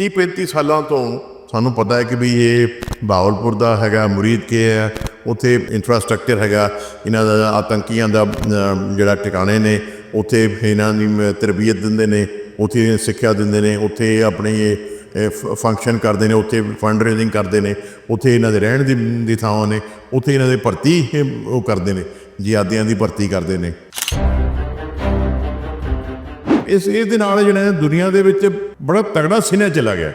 30 35 ਸਾਲਾਂ ਤੋਂ ਸਾਨੂੰ ਪਤਾ ਹੈ ਕਿ ਵੀ ਇਹ ਬਾਵਲਪੁਰ ਦਾ ਹੈਗਾ, ਮੁਰੀਦ ਕੇ ਹੈ, ਉੱਥੇ ਇਨਫਰਾਸਟ੍ਰਕਚਰ ਹੈਗਾ, ਇਹਨਾਂ ਦਾ ਆਤੰਕੀਆਂ ਦਾ ਜਿਹੜਾ ਟਿਕਾਣੇ ਨੇ, ਉੱਥੇ ਇਹਨਾਂ ਦੀ ਤਰਬੀਅਤ ਦਿੰਦੇ ਨੇ, ਉੱਥੇ ਸਿੱਖਿਆ ਦਿੰਦੇ ਨੇ, ਉੱਥੇ ਆਪਣੇ ਇਹ ਫੰਕਸ਼ਨ ਕਰਦੇ ਨੇ, ਉੱਥੇ ਫੰਡ ਰੇਜ਼ਿੰਗ ਕਰਦੇ ਨੇ, ਉੱਥੇ ਇਹਨਾਂ ਦੇ ਰਹਿਣ ਦੀ ਦੀ ਥਾਵਾਂ ਨੇ, ਉੱਥੇ ਇਹਨਾਂ ਦੇ ਭਰਤੀ, ਇਹ, ਉਹ ਕਰਦੇ ਨੇ ਜਿਹਾਦੀਆਂ ਦੀ ਭਰਤੀ ਕਰਦੇ ਨੇ। ਇਸ ਇਹਦੇ ਨਾਲ ਜਿਹੜਾ ਹੈ ਦੁਨੀਆ ਦੇ ਵਿੱਚ ਬੜਾ ਤਗੜਾ ਸਿਨੇਹਾ ਚਲਾ ਗਿਆ।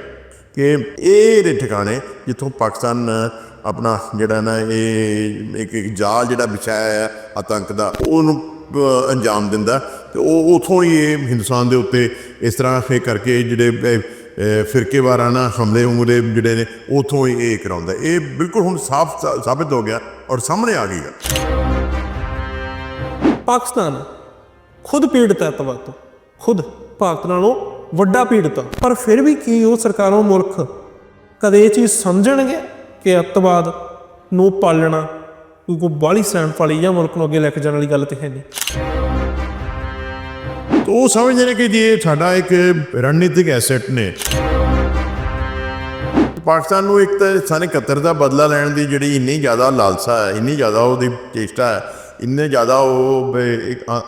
ਕਿ ਇਹ ਦੇ ਠਿਕਾਣੇ ਜਿੱਥੋਂ ਪਾਕਿਸਤਾਨ ਆਪਣਾ ਜਿਹੜਾ ਨਾ ਇਹ ਇੱਕ ਇੱਕ ਜਾਲ ਜਿਹੜਾ ਵਿਛਾਇਆ ਹੈ ਆਤੰਕ ਦਾ ਉਹਨੂੰ ਅੰਜਾਮ ਦਿੰਦਾ। ਤੇ ਉਹ ਉਥੋਂ ਹੀ ਇਹ ਹਿੰਦੁਸਤਾਨ ਦੇ ਉੱਤੇ ਇਸ ਤਰ੍ਹਾਂ ਇਹ ਕਰਕੇ ਜਿਹੜੇ ਅ, ਫਿਰਕੇਵਾਰਾਨਾ ਹਮਲੇ ਉਮਰੇ ਜਿਹੜੇ ਨੇ ਉਥੋਂ ਹੀ ਇਹ ਕਰਾਉਂਦਾ। ਇਹ ਬਿਲਕੁਲ ਹੁਣ ਸਾਫ਼ ਸਾਬਿਤ ਹੋ ਗਿਆ ਔਰ ਸਾਹਮਣੇ ਆ ਗਈ ਹੈ ਪਾਕਿਸਤਾਨ ਖੁਦ ਪੀੜਤ ਹੈ ਅੱਤਵਾਦ ਤੋਂ ਖੁਦ ਭਾਰਤ ਨਾਲੋਂ ਵੱਡਾ ਪੀੜਤ। ਪਰ ਫਿਰ ਵੀ ਕੀ ਉਹ ਸਰਕਾਰਾਂ ਮੁਲਕ ਕਦੇ ਇਹ ਚੀਜ਼ ਸਮਝਣਗੇ ਕਿ ਅੱਤਵਾਦ ਨੂੰ ਪਾਲਣਾ ਕੋਈ ਕੋ ਬਾਲੀ ਸੈਂਟ ਵਾਲੀ ਜਾਂ ਮੁਲਕ ਨੂੰ ਅੱਗੇ ਲੈ ਕੇ ਜਾਣ ਵਾਲੀ ਗੱਲ ਤੇ ਹੈ ਨਹੀਂ। ਤਾਂ ਉਹ ਸਮਝਦੇ ਨੇ ਕਿ ਇਹ ਸਾਡਾ ਇੱਕ ਰਣਨੀਤਿਕ ਐਸੈਟ ਨੇ। ਪਾਕਿਸਤਾਨ ਨੂੰ ਇੱਕ ਤਾਂ ਸਨ 71 ਦਾ ਬਦਲਾ ਲੈਣ ਦੀ ਜਿਹੜੀ ਇੰਨੀ ਜ਼ਿਆਦਾ ਲਾਲਸਾ ਹੈ, ਇੰਨੀ ਜ਼ਿਆਦਾ ਉਹਦੀ ਚੇਸ਼ਟਾ ਹੈ, ਇੰਨੇ ਜ਼ਿਆਦਾ ਉਹ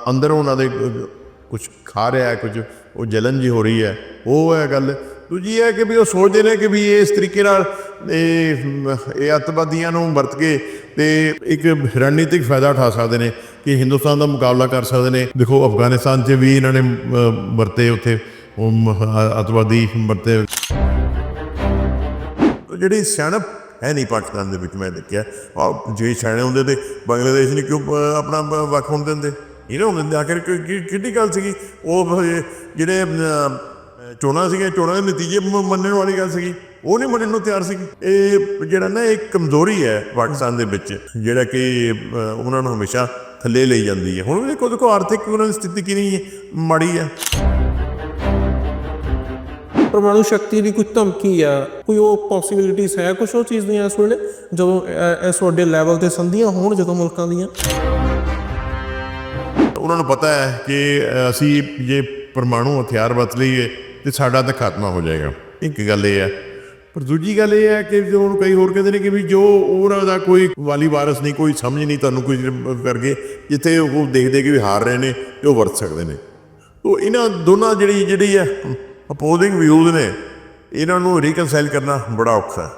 ਅੰਦਰ ਉਹਨਾਂ ਦੇ ਕੁਝ ਖਾ ਰਿਹਾ ਹੈ ਕੁਝ ਉਹ ਜਲਨ ਜੀ ਹੋ ਰਹੀ ਹੈ। ਉਹ ਹੈ ਗੱਲ। ਦੂਜੀ ਇਹ ਹੈ ਕਿ ਵੀ ਉਹ ਸੋਚਦੇ ਨੇ ਕਿ ਵੀ ਇਸ ਤਰੀਕੇ ਨਾਲ ਇਹ ਇਹ ਅੱਤਵਾਦੀਆਂ ਨੂੰ ਵਰਤ ਕੇ ਤੇ ਇੱਕ ਰਣਨੀਤਿਕ ਫਾਇਦਾ ਉਠਾ ਸਕਦੇ ਨੇ ਕਿ ਹਿੰਦੁਸਤਾਨ ਦਾ ਮੁਕਾਬਲਾ ਕਰ ਸਕਦੇ ਨੇ। ਦੇਖੋ, ਅਫਗਾਨਿਸਤਾਨ 'ਚ ਵੀ ਇਹਨਾਂ ਨੇ ਵਰਤੇ ਉੱਥੇ। ਉਹ ਅੱਤਵਾਦੀ ਵਰਤੇ। ਜਿਹੜੀ ਸਿਆਣਪ ਹੈ ਨਹੀਂ ਪਾਕਿਸਤਾਨ ਦੇ ਵਿੱਚ, ਮੈਂ ਦੇਖਿਆ। ਆਹ, ਜੇ ਸਿਆਣੇ ਹੁੰਦੇ ਤੇ ਬੰਗਲਾਦੇਸ਼ ਨੇ ਕਿਉਂ ਆਪਣਾ ਵੱਖ ਹੋਣ ਦਿੰਦੇ? ਇਹ ਨਾ ਆਖਿਰ ਕਿ- ਗੱਲ ਸੀਗੀ? ਉਹ ਜਿਹੜੇ ਚੋਣਾਂ ਸੀਗੀਆਂ, ਚੋਣਾਂ ਦੇ ਨਤੀਜੇ ਮੰਨਣ ਵਾਲੀ ਗੱਲ ਸੀਗੀ। ਉਹ ਨਹੀਂ ਮੰਨਣ ਨੂੰ ਤਿਆਰ ਸੀ ਇਹ ਜਿਹੜਾ ਨਾ ਇੱਕ ਕਮਜ਼ੋਰੀ ਹੈ ਪਾਕਿਸਤਾਨ ਦੇ ਵਿੱਚ, ਜਿਹੜਾ ਕਿ ਉਹਨਾਂ ਨੂੰ ਹਮੇਸ਼ਾ ਥੱਲੇ ਲਈ ਜਾਂਦੀ ਹੈ। ਹੁਣ ਦੇਖੋ ਦੇਖੋ, ਆਰਥਿਕ ਉਹਨਾਂ ਦੀ ਸਥਿਤੀ ਕਿੰਨੀ ਮਾੜੀ ਹੈ। ਪਰਮਾਣੂ ਸ਼ਕਤੀ ਦੀ ਕੋਈ ਧਮਕੀ ਆ, ਕੋਈ ਉਹ ਪੋਸਿਬਿਲਿਟੀਜ਼ ਹੈ ਕੁਝ ਉਹ ਚੀਜ਼ ਦੀਆਂ ਇਸ ਵੇਲੇ ਜਦੋਂ ਇਸ ਵੱਡੇ ਲੈਵਲ ਤੇ ਸੰਧੀਆਂ ਹੋਣ, ਜਦੋਂ ਮੁਲਕਾਂ ਦੀਆਂ। ਉਹਨਾਂ ਨੂੰ ਪਤਾ ਹੈ ਕਿ ਅਸੀਂ ਜੇ ਪਰਮਾਣੂ ਹਥਿਆਰ ਵਰਤ ਲਈਏ ਤੇ ਸਾਡਾ ਤਾਂ ਖਾਤਮਾ ਹੋ ਜਾਏਗਾ। ਇੱਕ ਗੱਲ ਇਹ ਹੈ। ਪਰ ਦੂਜੀ ਗੱਲ ਇਹ ਹੈ ਕਿ ਜੋ ਹੁਣ ਕਈ ਹੋਰ ਕਹਿੰਦੇ ਨੇ ਕਿ ਵੀ ਜੋ ਉਹਨਾਂ ਦਾ ਕੋਈ ਵਾਲੀ ਵਾਰਸ ਨਹੀਂ, ਕੋਈ ਸਮਝ ਨਹੀਂ ਤੁਹਾਨੂੰ ਕੋਈ ਕਰਕੇ ਜਿੱਥੇ ਉਹ ਦੇਖਦੇ ਕਿ ਵੀ ਹਾਰ ਰਹੇ ਨੇ ਤੇ ਉਹ ਵਰਤ ਸਕਦੇ ਨੇ। ਉਹ ਇਹਨਾਂ ਦੋਨਾਂ ਜਿਹੜੀ ਜਿਹੜੀ ਹੈ ਅਪੋਜ਼ਿੰਗ ਵਿਊਜ਼ ਨੇ, ਇਹਨਾਂ ਨੂੰ ਰੀਕਨਸਾਈਲ ਕਰਨਾ ਬੜਾ ਔਖਾ ਹੈ।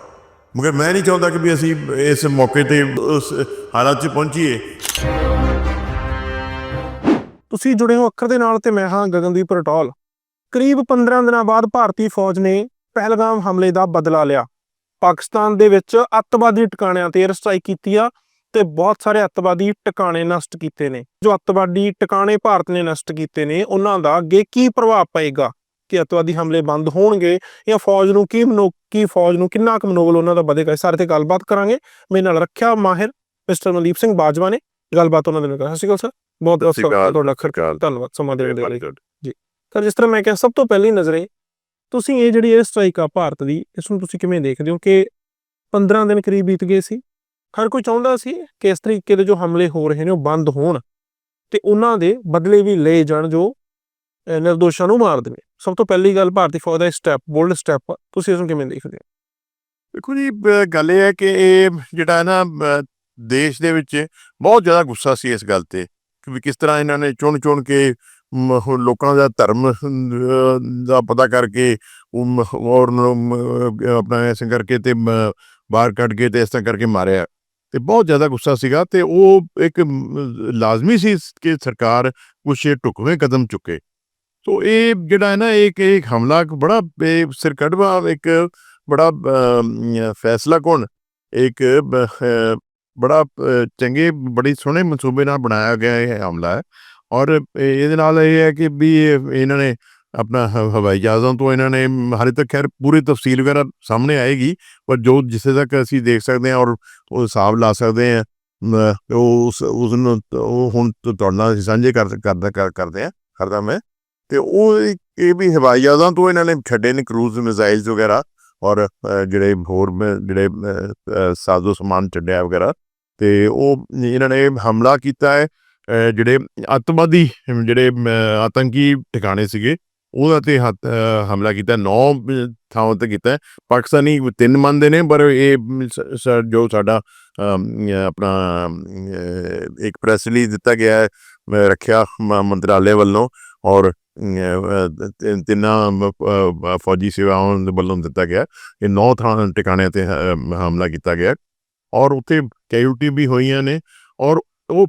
ਮਗਰ ਮੈਂ ਨਹੀਂ ਚਾਹੁੰਦਾ ਕਿ ਵੀ ਅਸੀਂ ਇਸ ਮੌਕੇ ਤੇ ਉਸ ਹਾਲਾਤ 'ਚ ਪਹੁੰਚੀਏ। ਤੁਸੀਂ ਜੁੜੇ ਹੋ ਅੱਖਰ ਦੇ ਨਾਲ ਤੇ ਮੈਂ ਹਾਂ ਗਗਨਦੀਪ ਰਟੌਲ। ਕਰੀਬ 15 ਦਿਨਾਂ ਬਾਅਦ ਭਾਰਤੀ ਫੌਜ ਨੇ ਪਹਿਲਗਾਮ ਹਮਲੇ ਦਾ ਬਦਲਾ ਲਿਆ। ਪਾਕਿਸਤਾਨ ਦੇ ਵਿੱਚ ਅੱਤਵਾਦੀ ਟਿਕਾਣਿਆਂ ਤੇ 에ਅਰ ਸਟ੍ਰਾਈਕ ਕੀਤੀ ਆ ਤੇ ਬਹੁਤ ਸਾਰੇ ਅੱਤਵਾਦੀ ਟਿਕਾਣੇ ਨਸ਼ਟ ਕੀਤੇ ਨੇ। ਜੋ ਅੱਤਵਾਦੀ ਟਿਕਾਣੇ ਭਾਰਤ ਨੇ ਨਸ਼ਟ ਕੀਤੇ ਨੇ, ਉਹਨਾਂ ਦਾ ਅੱਗੇ ਕੀ ਪ੍ਰਭਾਵ ਪਏਗਾ? ਕਿ ਅੱਤਵਾਦੀ ਹਮਲੇ ਬੰਦ ਹੋਣਗੇ ਜਾਂ ਫੌਜ ਨੂੰ ਕੀ ਮਨੋ, ਕੀ ਫੌਜ ਨੂੰ ਕਿੰਨਾ ਕੁ ਮਨੋਬਲ ਉਹਨਾਂ ਦਾ ਵਧੇਗਾ? ਸਾਰੇ ਤੇ ਗੱਲਬਾਤ ਕਰਾਂਗੇ। ਮੇਰੇ ਨਾਲ ਰੱਖਿਆ ਮਾਹਿਰ ਮਿਸਟਰ ਮਨਦੀਪ ਸਿੰਘ ਬਾਜਵਾ ਨੇ। ਗੱਲਬਾਤ ਉਹਨਾਂ ਦੇ ਨਾਲ ਕਰਾਂਗੇ। ਸਤਿ ਸ਼੍ਰੀ ਅਕਾਲ ਸਰ। ਬਹੁਤ ਬਹੁਤ ਅਕਾਲ। ਤੁਹਾਡਾ ਅੱਖਰ ਅਕਾਲ। ਧੰਨਵਾਦ ਸਮਾਂ ਦੇਣ ਦੇ ਲਈ। ਸਰ ਜਿਸ ਤਰ੍ਹਾਂ ਮੈਂ ਕਿਹਾ ਸਭ ਤੋਂ ਪਹਿਲੀ ਨਜ਼ਰੇ ਤੁਸੀਂ ਇਹ ਜਿਹੜੀ ਇਹ ਸਟ੍ਰਾਈਕ ਆ ਭਾਰਤ ਦੀ ਇਸ ਨੂੰ ਤੁਸੀਂ ਕਿਵੇਂ ਦੇਖਦੇ ਹੋ ਕਿ 15 ਦਿਨ ਕਰੀਬ ਬੀਤ ਗਏ ਸੀ? ਹਰ ਕੋਈ ਚਾਹੁੰਦਾ ਸੀ ਕਿ ਇਸ ਤਰੀਕੇ ਦੇ ਜੋ ਹਮਲੇ ਹੋ ਰਹੇ ਨੇ ਉਹ ਬੰਦ ਹੋਣ ਤੇ ਉਹਨਾਂ ਦੇ ਬਦਲੇ ਵੀ ਲਏ ਜਾਣ ਜੋ ਨਿਰਦੋਸ਼ਾਂ ਨੂੰ ਮਾਰ ਦੇਵੇ। ਸਭ ਤੋਂ ਪਹਿਲੀ ਗੱਲ ਭਾਰਤੀ ਫੌਜ ਦਾ ਸਟੈਪ ਬੋਲਡ ਸਟੈਪ ਤੁਸੀਂ ਇਸ ਨੂੰ ਕਿਵੇਂ ਦੇਖਦੇ ਹੋ? ਦੇਖੋ ਜੀ ਗੱਲ ਇਹ ਹੈ ਕਿ ਇਹ ਜਿਹੜਾ ਨਾ ਦੇਸ਼ ਦੇ ਵਿੱਚ ਬਹੁਤ ਜ਼ਿਆਦਾ ਗੁੱਸਾ ਸੀ ਇਸ ਗੱਲ ਤੇ। ਕਿ ਵੀ ਕਿਸ ਤਰ੍ਹਾਂ ਇਹਨਾਂ ਨੇ ਚੁਣ ਚੁਣ ਕੇ ਲੋਕਾਂ ਦਾ ਧਰਮ ਦਾ ਪਤਾ ਕਰਕੇ ਉਹ ਮ- ਔਰ ਉਹਨਾਂ ਆਪਣਾ ਐਸੇ ਕਰਕੇ ਤੇ ਬਾਹਰ ਕੱਢ ਕੇ ਤੇ ਇਸ ਤਰ੍ਹਾਂ ਕਰਕੇ ਮਾਰਿਆ। ਤੇ ਬਹੁਤ ਜ਼ਿਆਦਾ ਗੁੱਸਾ ਸੀਗਾ ਤੇ ਉਹ ਇੱਕ ਲਾਜ਼ਮੀ ਸੀ ਕਿ ਸਰਕਾਰ ਕੁਛ ਢੁਕਵੇਂ ਕਦਮ ਚੁੱਕੇ। ਸੋ ਇਹ ਜਿਹੜਾ ਹੈ ਨਾ ਇੱਕ ਇੱਕ ਹਮਲਾ ਬੜਾ ਇਹ ਸਿਰਕੜਵਾ ਇੱਕ ਬੜਾ ਅਮ, ਫੈਸਲਾ ਕੌਣ? ਇੱਕ ਬੜਾ ਚੰਗੇ, ਬੜੀ ਸੋਹਣੇ ਮਨਸੂਬੇ ਨਾਲ ਬਣਾਇਆ ਗਿਆ ਇਹ ਹਮਲਾ ਹੈ। ਔਰ ਇਹਦੇ ਨਾਲ ਇਹ ਹੈ ਕਿ ਵੀ ਇਹ- ਇਹਨਾਂ ਨੇ ਆਪਣਾ ਹ- ਹਵਾਈ ਜਹਾਜ਼ਾਂ ਤੋਂ ਇਹਨਾਂ ਨੇ ਹਾਲੇ ਤੱਕ ਖੈਰ ਪੂਰੀ ਤਫਸੀਲ ਵਗੈਰਾ ਸਾਹਮਣੇ ਆਏਗੀ, ਪਰ ਜੋ ਜਿੱਥੇ ਤੱਕ ਅਸੀਂ ਦੇਖ ਸਕਦੇ ਹਾਂ ਔਰ ਉਹ ਹਿਸਾਬ ਲਾ ਸਕਦੇ ਹਾਂ ਉਹ ਉਸ ਨੂੰ ਉਹ ਹੁਣ ਤੁ- ਤੁਹਾਡੇ ਨਾਲ ਅਸੀਂ ਸਾਂਝੇ ਕਰ ਕਰਦਾ ਕਰ- ਕਰਦੇ ਆ ਕਰਦਾ ਮੈਂ। ਤੇ ਉਹ ਇਹ ਵੀ ਹਵਾਈ ਜਹਾਜ਼ਾਂ ਤੋਂ ਇਹਨਾਂ ਨੇ ਛੱਡੇ ਨੇ ਕਰੂਜ਼ ਮਿਜ਼ਾਈਲਸ ਵਗੈਰਾ ਔਰ ਜਿਹੜੇ ਹੋਰ ਜਿਹੜੇ ਸਾਜ਼ੋ ਸਮਾਨ ਛੱਡਿਆ ਵਗੈਰਾ ਤੇ ਉਹ ਇਹਨਾਂ ਨੇ ਹਮਲਾ ਕੀਤਾ ਹੈ ਜਿਹੜੇ ਅੱਤਵਾਦੀ, ਜਿਹੜੇ ਆਤੰਕੀ ਟਿਕਾਣੇ ਸੀਗੇ, ਉਹਦਾ ਤੇ ਹਮਲਾ ਕੀਤਾ, ਨੌ ਥਾਵਾਂ ਤੇ ਕੀਤਾ ਪਾਕਿਸਤਾਨੀ ਤਿੰਨ ਮੰਨਦੇ ਨੇ, ਪਰ ਇਹ ਜੋ ਸਾਡਾ ਆਪਣਾ ਇੱਕ ਪ੍ਰੈਸ ਰਿਲੀਜ਼ ਦਿੱਤਾ ਗਿਆ ਹੈ ਰੱਖਿਆ ਮੰਤਰਾਲੇ ਵੱਲੋਂ, ਔਰ ਤਿੰਨਾਂ ਫੌਜੀ ਸੇਵਾਵਾਂ ਦੇ ਵੱਲੋਂ ਦਿੱਤਾ ਗਿਆ ਇਹ ਨੌ ਥਾਂ ਟਿਕਾਣਿਆਂ ਤੇ ਹਮਲਾ ਕੀਤਾ ਗਿਆ ਔਰ ਉੱਥੇ ਕੈਯੂਟੀ ਵੀ ਹੋਈਆਂ ਨੇ ਔਰ ਉਹ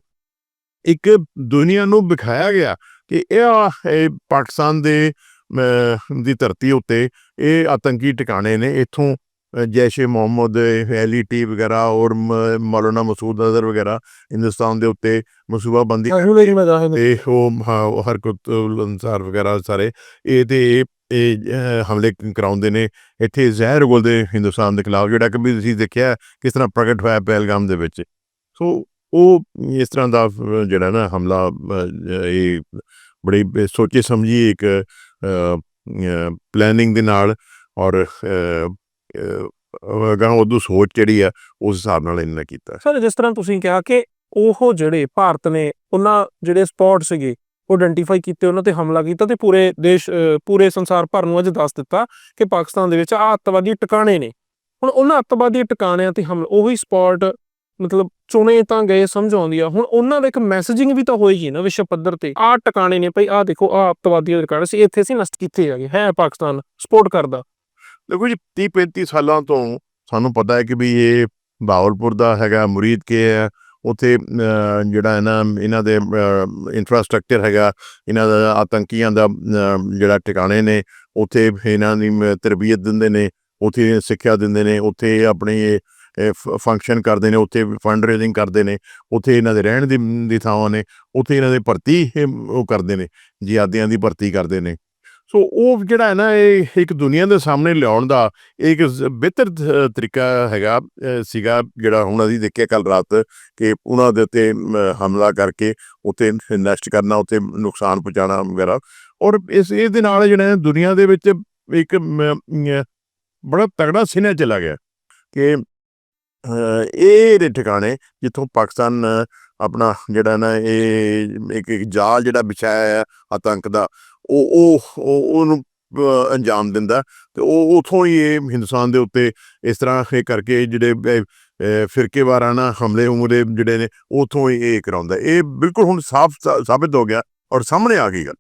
ਇੱਕ ਦੁਨੀਆ ਨੂੰ ਵਿਖਾਇਆ ਗਿਆ ਕਿ ਇਹ ਪਾਕਿਸਤਾਨ ਦੇ ਅ, ਦੀ ਧਰਤੀ ਉੱਤੇ ਇਹ ਆਤੰਕੀ ਟਿਕਾਣੇ ਨੇ ਇੱਥੋਂ ਅ, ਜੈਸ਼-ਏ ਮੁਹੰਮਦ ਐਲਈਟੀ ਵਗੈਰਾ ਔਰ ਮੌਲਾਨਾ ਮਸੂਦ ਅਜ਼ਹਰ ਵਗੈਰਾ ਹਿੰਦੁਸਤਾਨ ਦੇ ਉੱਤੇ ਮਸੂਬਾਬੰਦੀ ਤੇ ਉਹ ਹਰਕਤ ਅਨਸਾਰ ਵਗੈਰਾ ਸਾਰੇ ਇਹ ਤੇ ਇਹ ਹਮਲੇ ਕਰਾਉਂਦੇ ਨੇ। ਇੱਥੇ ਜ਼ਹਿਰ ਉਗਲਦੇ ਹਿੰਦੁਸਤਾਨ ਦੇ ਖਿਲਾਫ ਜਿਹੜਾ ਕਿ ਵੀ ਤੁਸੀਂ ਦੇਖਿਆ ਕਿਸ ਤਰ੍ਹਾਂ ਪ੍ਰਗਟ ਹੋਇਆ ਪਹਿਲਗਾਮ ਦੇ ਵਿੱਚ। ਸੋ ਉਹ ਇਸ ਤਰ੍ਹਾਂ ਦਾ ਜਿਹੜਾ ਨਾ ਹਮਲਾ ਇਹ ਬੜੀ ਸੋਚੇ ਸਮਝੀ ਇੱਕ ਪਲੈਨਿੰਗ ਦੇ ਨਾਲ ਔਰ ਅਗਾਂ ਉਦੋਂ ਸੋਚ ਜਿਹੜੀ ਆ, ਉਸ ਹਿਸਾਬ ਨਾਲ ਇਹਨਾਂ ਕੀਤਾ। ਸਰ, ਜਿਸ ਤਰ੍ਹਾਂ ਤੁਸੀਂ ਕਿਹਾ ਕਿ ਉਹ ਜਿਹੜੇ ਭਾਰਤ ਨੇ, ਉਹਨਾਂ ਜਿਹੜੇ ਸਪੌਟ ਸੀਗੇ, ਉਹ ਆਇਡੈਂਟੀਫਾਈ ਕੀਤੇ, ਉਹਨਾਂ ਤੇ ਹਮਲਾ ਕੀਤਾ ਤੇ ਪੂਰੇ ਦੇਸ਼ ਪੂਰੇ ਸੰਸਾਰ ਭਰ ਨੂੰ ਅੱਜ ਦੱਸ ਦਿੱਤਾ ਕਿ ਪਾਕਿਸਤਾਨ ਦੇ ਵਿੱਚ ਆਹ ਅੱਤਵਾਦੀ ਟਿਕਾਣੇ ਨੇ। ਹੁਣ ਉਹਨਾਂ ਅੱਤਵਾਦੀ ਟਿਕਾਣਿਆਂ ਤੇ ਹਮਲਾ, ਉਹੀ ਸਪੌਟ ਮਤਲਬ ਚੁਣੇ ਤਾਂ ਗਏ ਸਮਝ ਆਉਂਦੀ ਆ। ਹੁਣ ਉਹਨਾਂ ਦਾ ਇੱਕ ਮੈਸੇਜਿੰਗ ਵੀ ਤਾਂ ਹੋਏਗੀ ਨਾ ਵਿਸ਼ਵ ਪੱਧਰ ਤੇ। ਆਹ ਟਿਕਾਣੇ ਨੇ, ਭਈ ਆਹ ਦੇਖੋ, ਆਹ ਅੱਤਵਾਦੀ ਟਿਕਾਣੇ ਸੀ, ਇੱਥੇ ਸੀ ਨਸ਼ਟ ਕੀਤੇ ਹੈਗੇ, ਹੈ ਪਾਕਿਸਤਾਨ ਸਪੋਰਟ ਕਰਦਾ। ਦੇਖੋ ਜੀ 30 35 ਸਾਲਾਂ ਤੋਂ ਸਾਨੂੰ ਪਤਾ ਹੈ ਕਿ ਵੀ ਇਹ ਬਾਵਲਪੁਰ ਦਾ ਹੈਗਾ, ਮੁਰੀਦ ਕੇ ਹੈ, ਉੱਥੇ ਜਿਹੜਾ ਹੈ ਨਾ, ਇਹਨਾਂ ਦੇ ਇਨਫਰਾਸਟ੍ਰਕਚਰ ਹੈਗਾ, ਇਹਨਾਂ ਦਾ ਆਤੰਕੀਆਂ ਦਾ ਜਿਹੜਾ ਟਿਕਾਣੇ ਨੇ, ਉੱਥੇ ਇਹਨਾਂ ਦੀ ਤਰਬੀਅਤ ਦਿੰਦੇ ਨੇ, ਉੱਥੇ ਸਿੱਖਿਆ ਦਿੰਦੇ ਨੇ, ਉੱਥੇ ਆਪਣੇ ਫੰਕਸ਼ਨ ਕਰਦੇ ਨੇ, ਉੱਥੇ ਫੰਡ ਰੇਜ਼ਿੰਗ ਕਰਦੇ ਨੇ, ਉੱਥੇ ਇਹਨਾਂ ਦੇ ਰਹਿਣ ਦੀ ਦੀ ਥਾਵਾਂ ਨੇ, ਉੱਥੇ ਇਹਨਾਂ ਦੇ ਭਰਤੀ, ਇਹ, ਉਹ ਕਰਦੇ ਨੇ ਜਿਹਾਦੀਆਂ ਦੀ ਭਰਤੀ ਕਰਦੇ ਨੇ। ਸੋ ਉਹ ਜਿਹੜਾ ਹੈ ਨਾ ਇਹ ਇੱਕ ਦੁਨੀਆ ਦੇ ਸਾਹਮਣੇ ਲਿਆਉਣ ਦਾ ਇੱਕ ਬਿਹਤਰ ਤਰੀਕਾ ਹੈਗਾ ਸੀਗਾ ਜਿਹੜਾ ਹੁਣ ਅਸੀਂ ਦੇਖਿਆ ਕੱਲ ਰਾਤ ਕਿ ਉਹਨਾਂ ਦੇ ਉੱਤੇ ਹਮਲਾ ਕਰਕੇ ਉੱਤੇ ਨਸ਼ਟ ਕਰਨਾ ਉੱਤੇ ਨੁਕਸਾਨ ਪਹੁੰਚਾਉਣਾ ਵਗੈਰਾ। ਔਰ ਇਸ ਇਸ ਦੇ ਨਾਲ ਜਿਹੜਾ ਹੈ ਦੁਨੀਆ ਦੇ ਵਿੱਚ ਇੱਕ ਬੜਾ ਤਗੜਾ ਸਿਨੇਹ ਚਲਾ ਗਿਆ ਕਿ ਅ, ਇਹ ਦੇ ਠਿਕਾਣੇ ਜਿੱਥੋਂ ਪਾਕਿਸਤਾਨ ਆਪਣਾ ਜਿਹੜਾ ਨਾ ਇਹ ਇੱਕ ਇੱਕ ਜਾਲ ਜਿਹੜਾ ਵਿਛਾਇਆ ਹੈ ਆਤੰਕ ਦਾ। ਉਹ ਉਹ ਉਹਨੂੰ ਅੰਜਾਮ ਦਿੰਦਾ ਤੇ ਉਹ ਉਥੋਂ ਹੀ ਇਹ ਹਿੰਦੁਸਤਾਨ ਦੇ ਉੱਤੇ ਇਸ ਤਰ੍ਹਾਂ ਇਹ ਕਰਕੇ ਜਿਹੜੇ ਅ, ਅ, ਫਿਰਕੇਵਾਰਾਨਾ ਹਮਲੇ ਜਿਹੜੇ ਨੇ ਉਥੋਂ ਹੀ ਇਹ ਕਰਾਉਂਦਾ ਇਹ ਬਿਲਕੁਲ ਹੁਣ ਸਾਫ਼ ਸਾ- ਸਾਬਿਤ ਹੋ ਗਿਆ ਔਰ ਸਾਹਮਣੇ ਆ ਗਈ ਗੱਲ।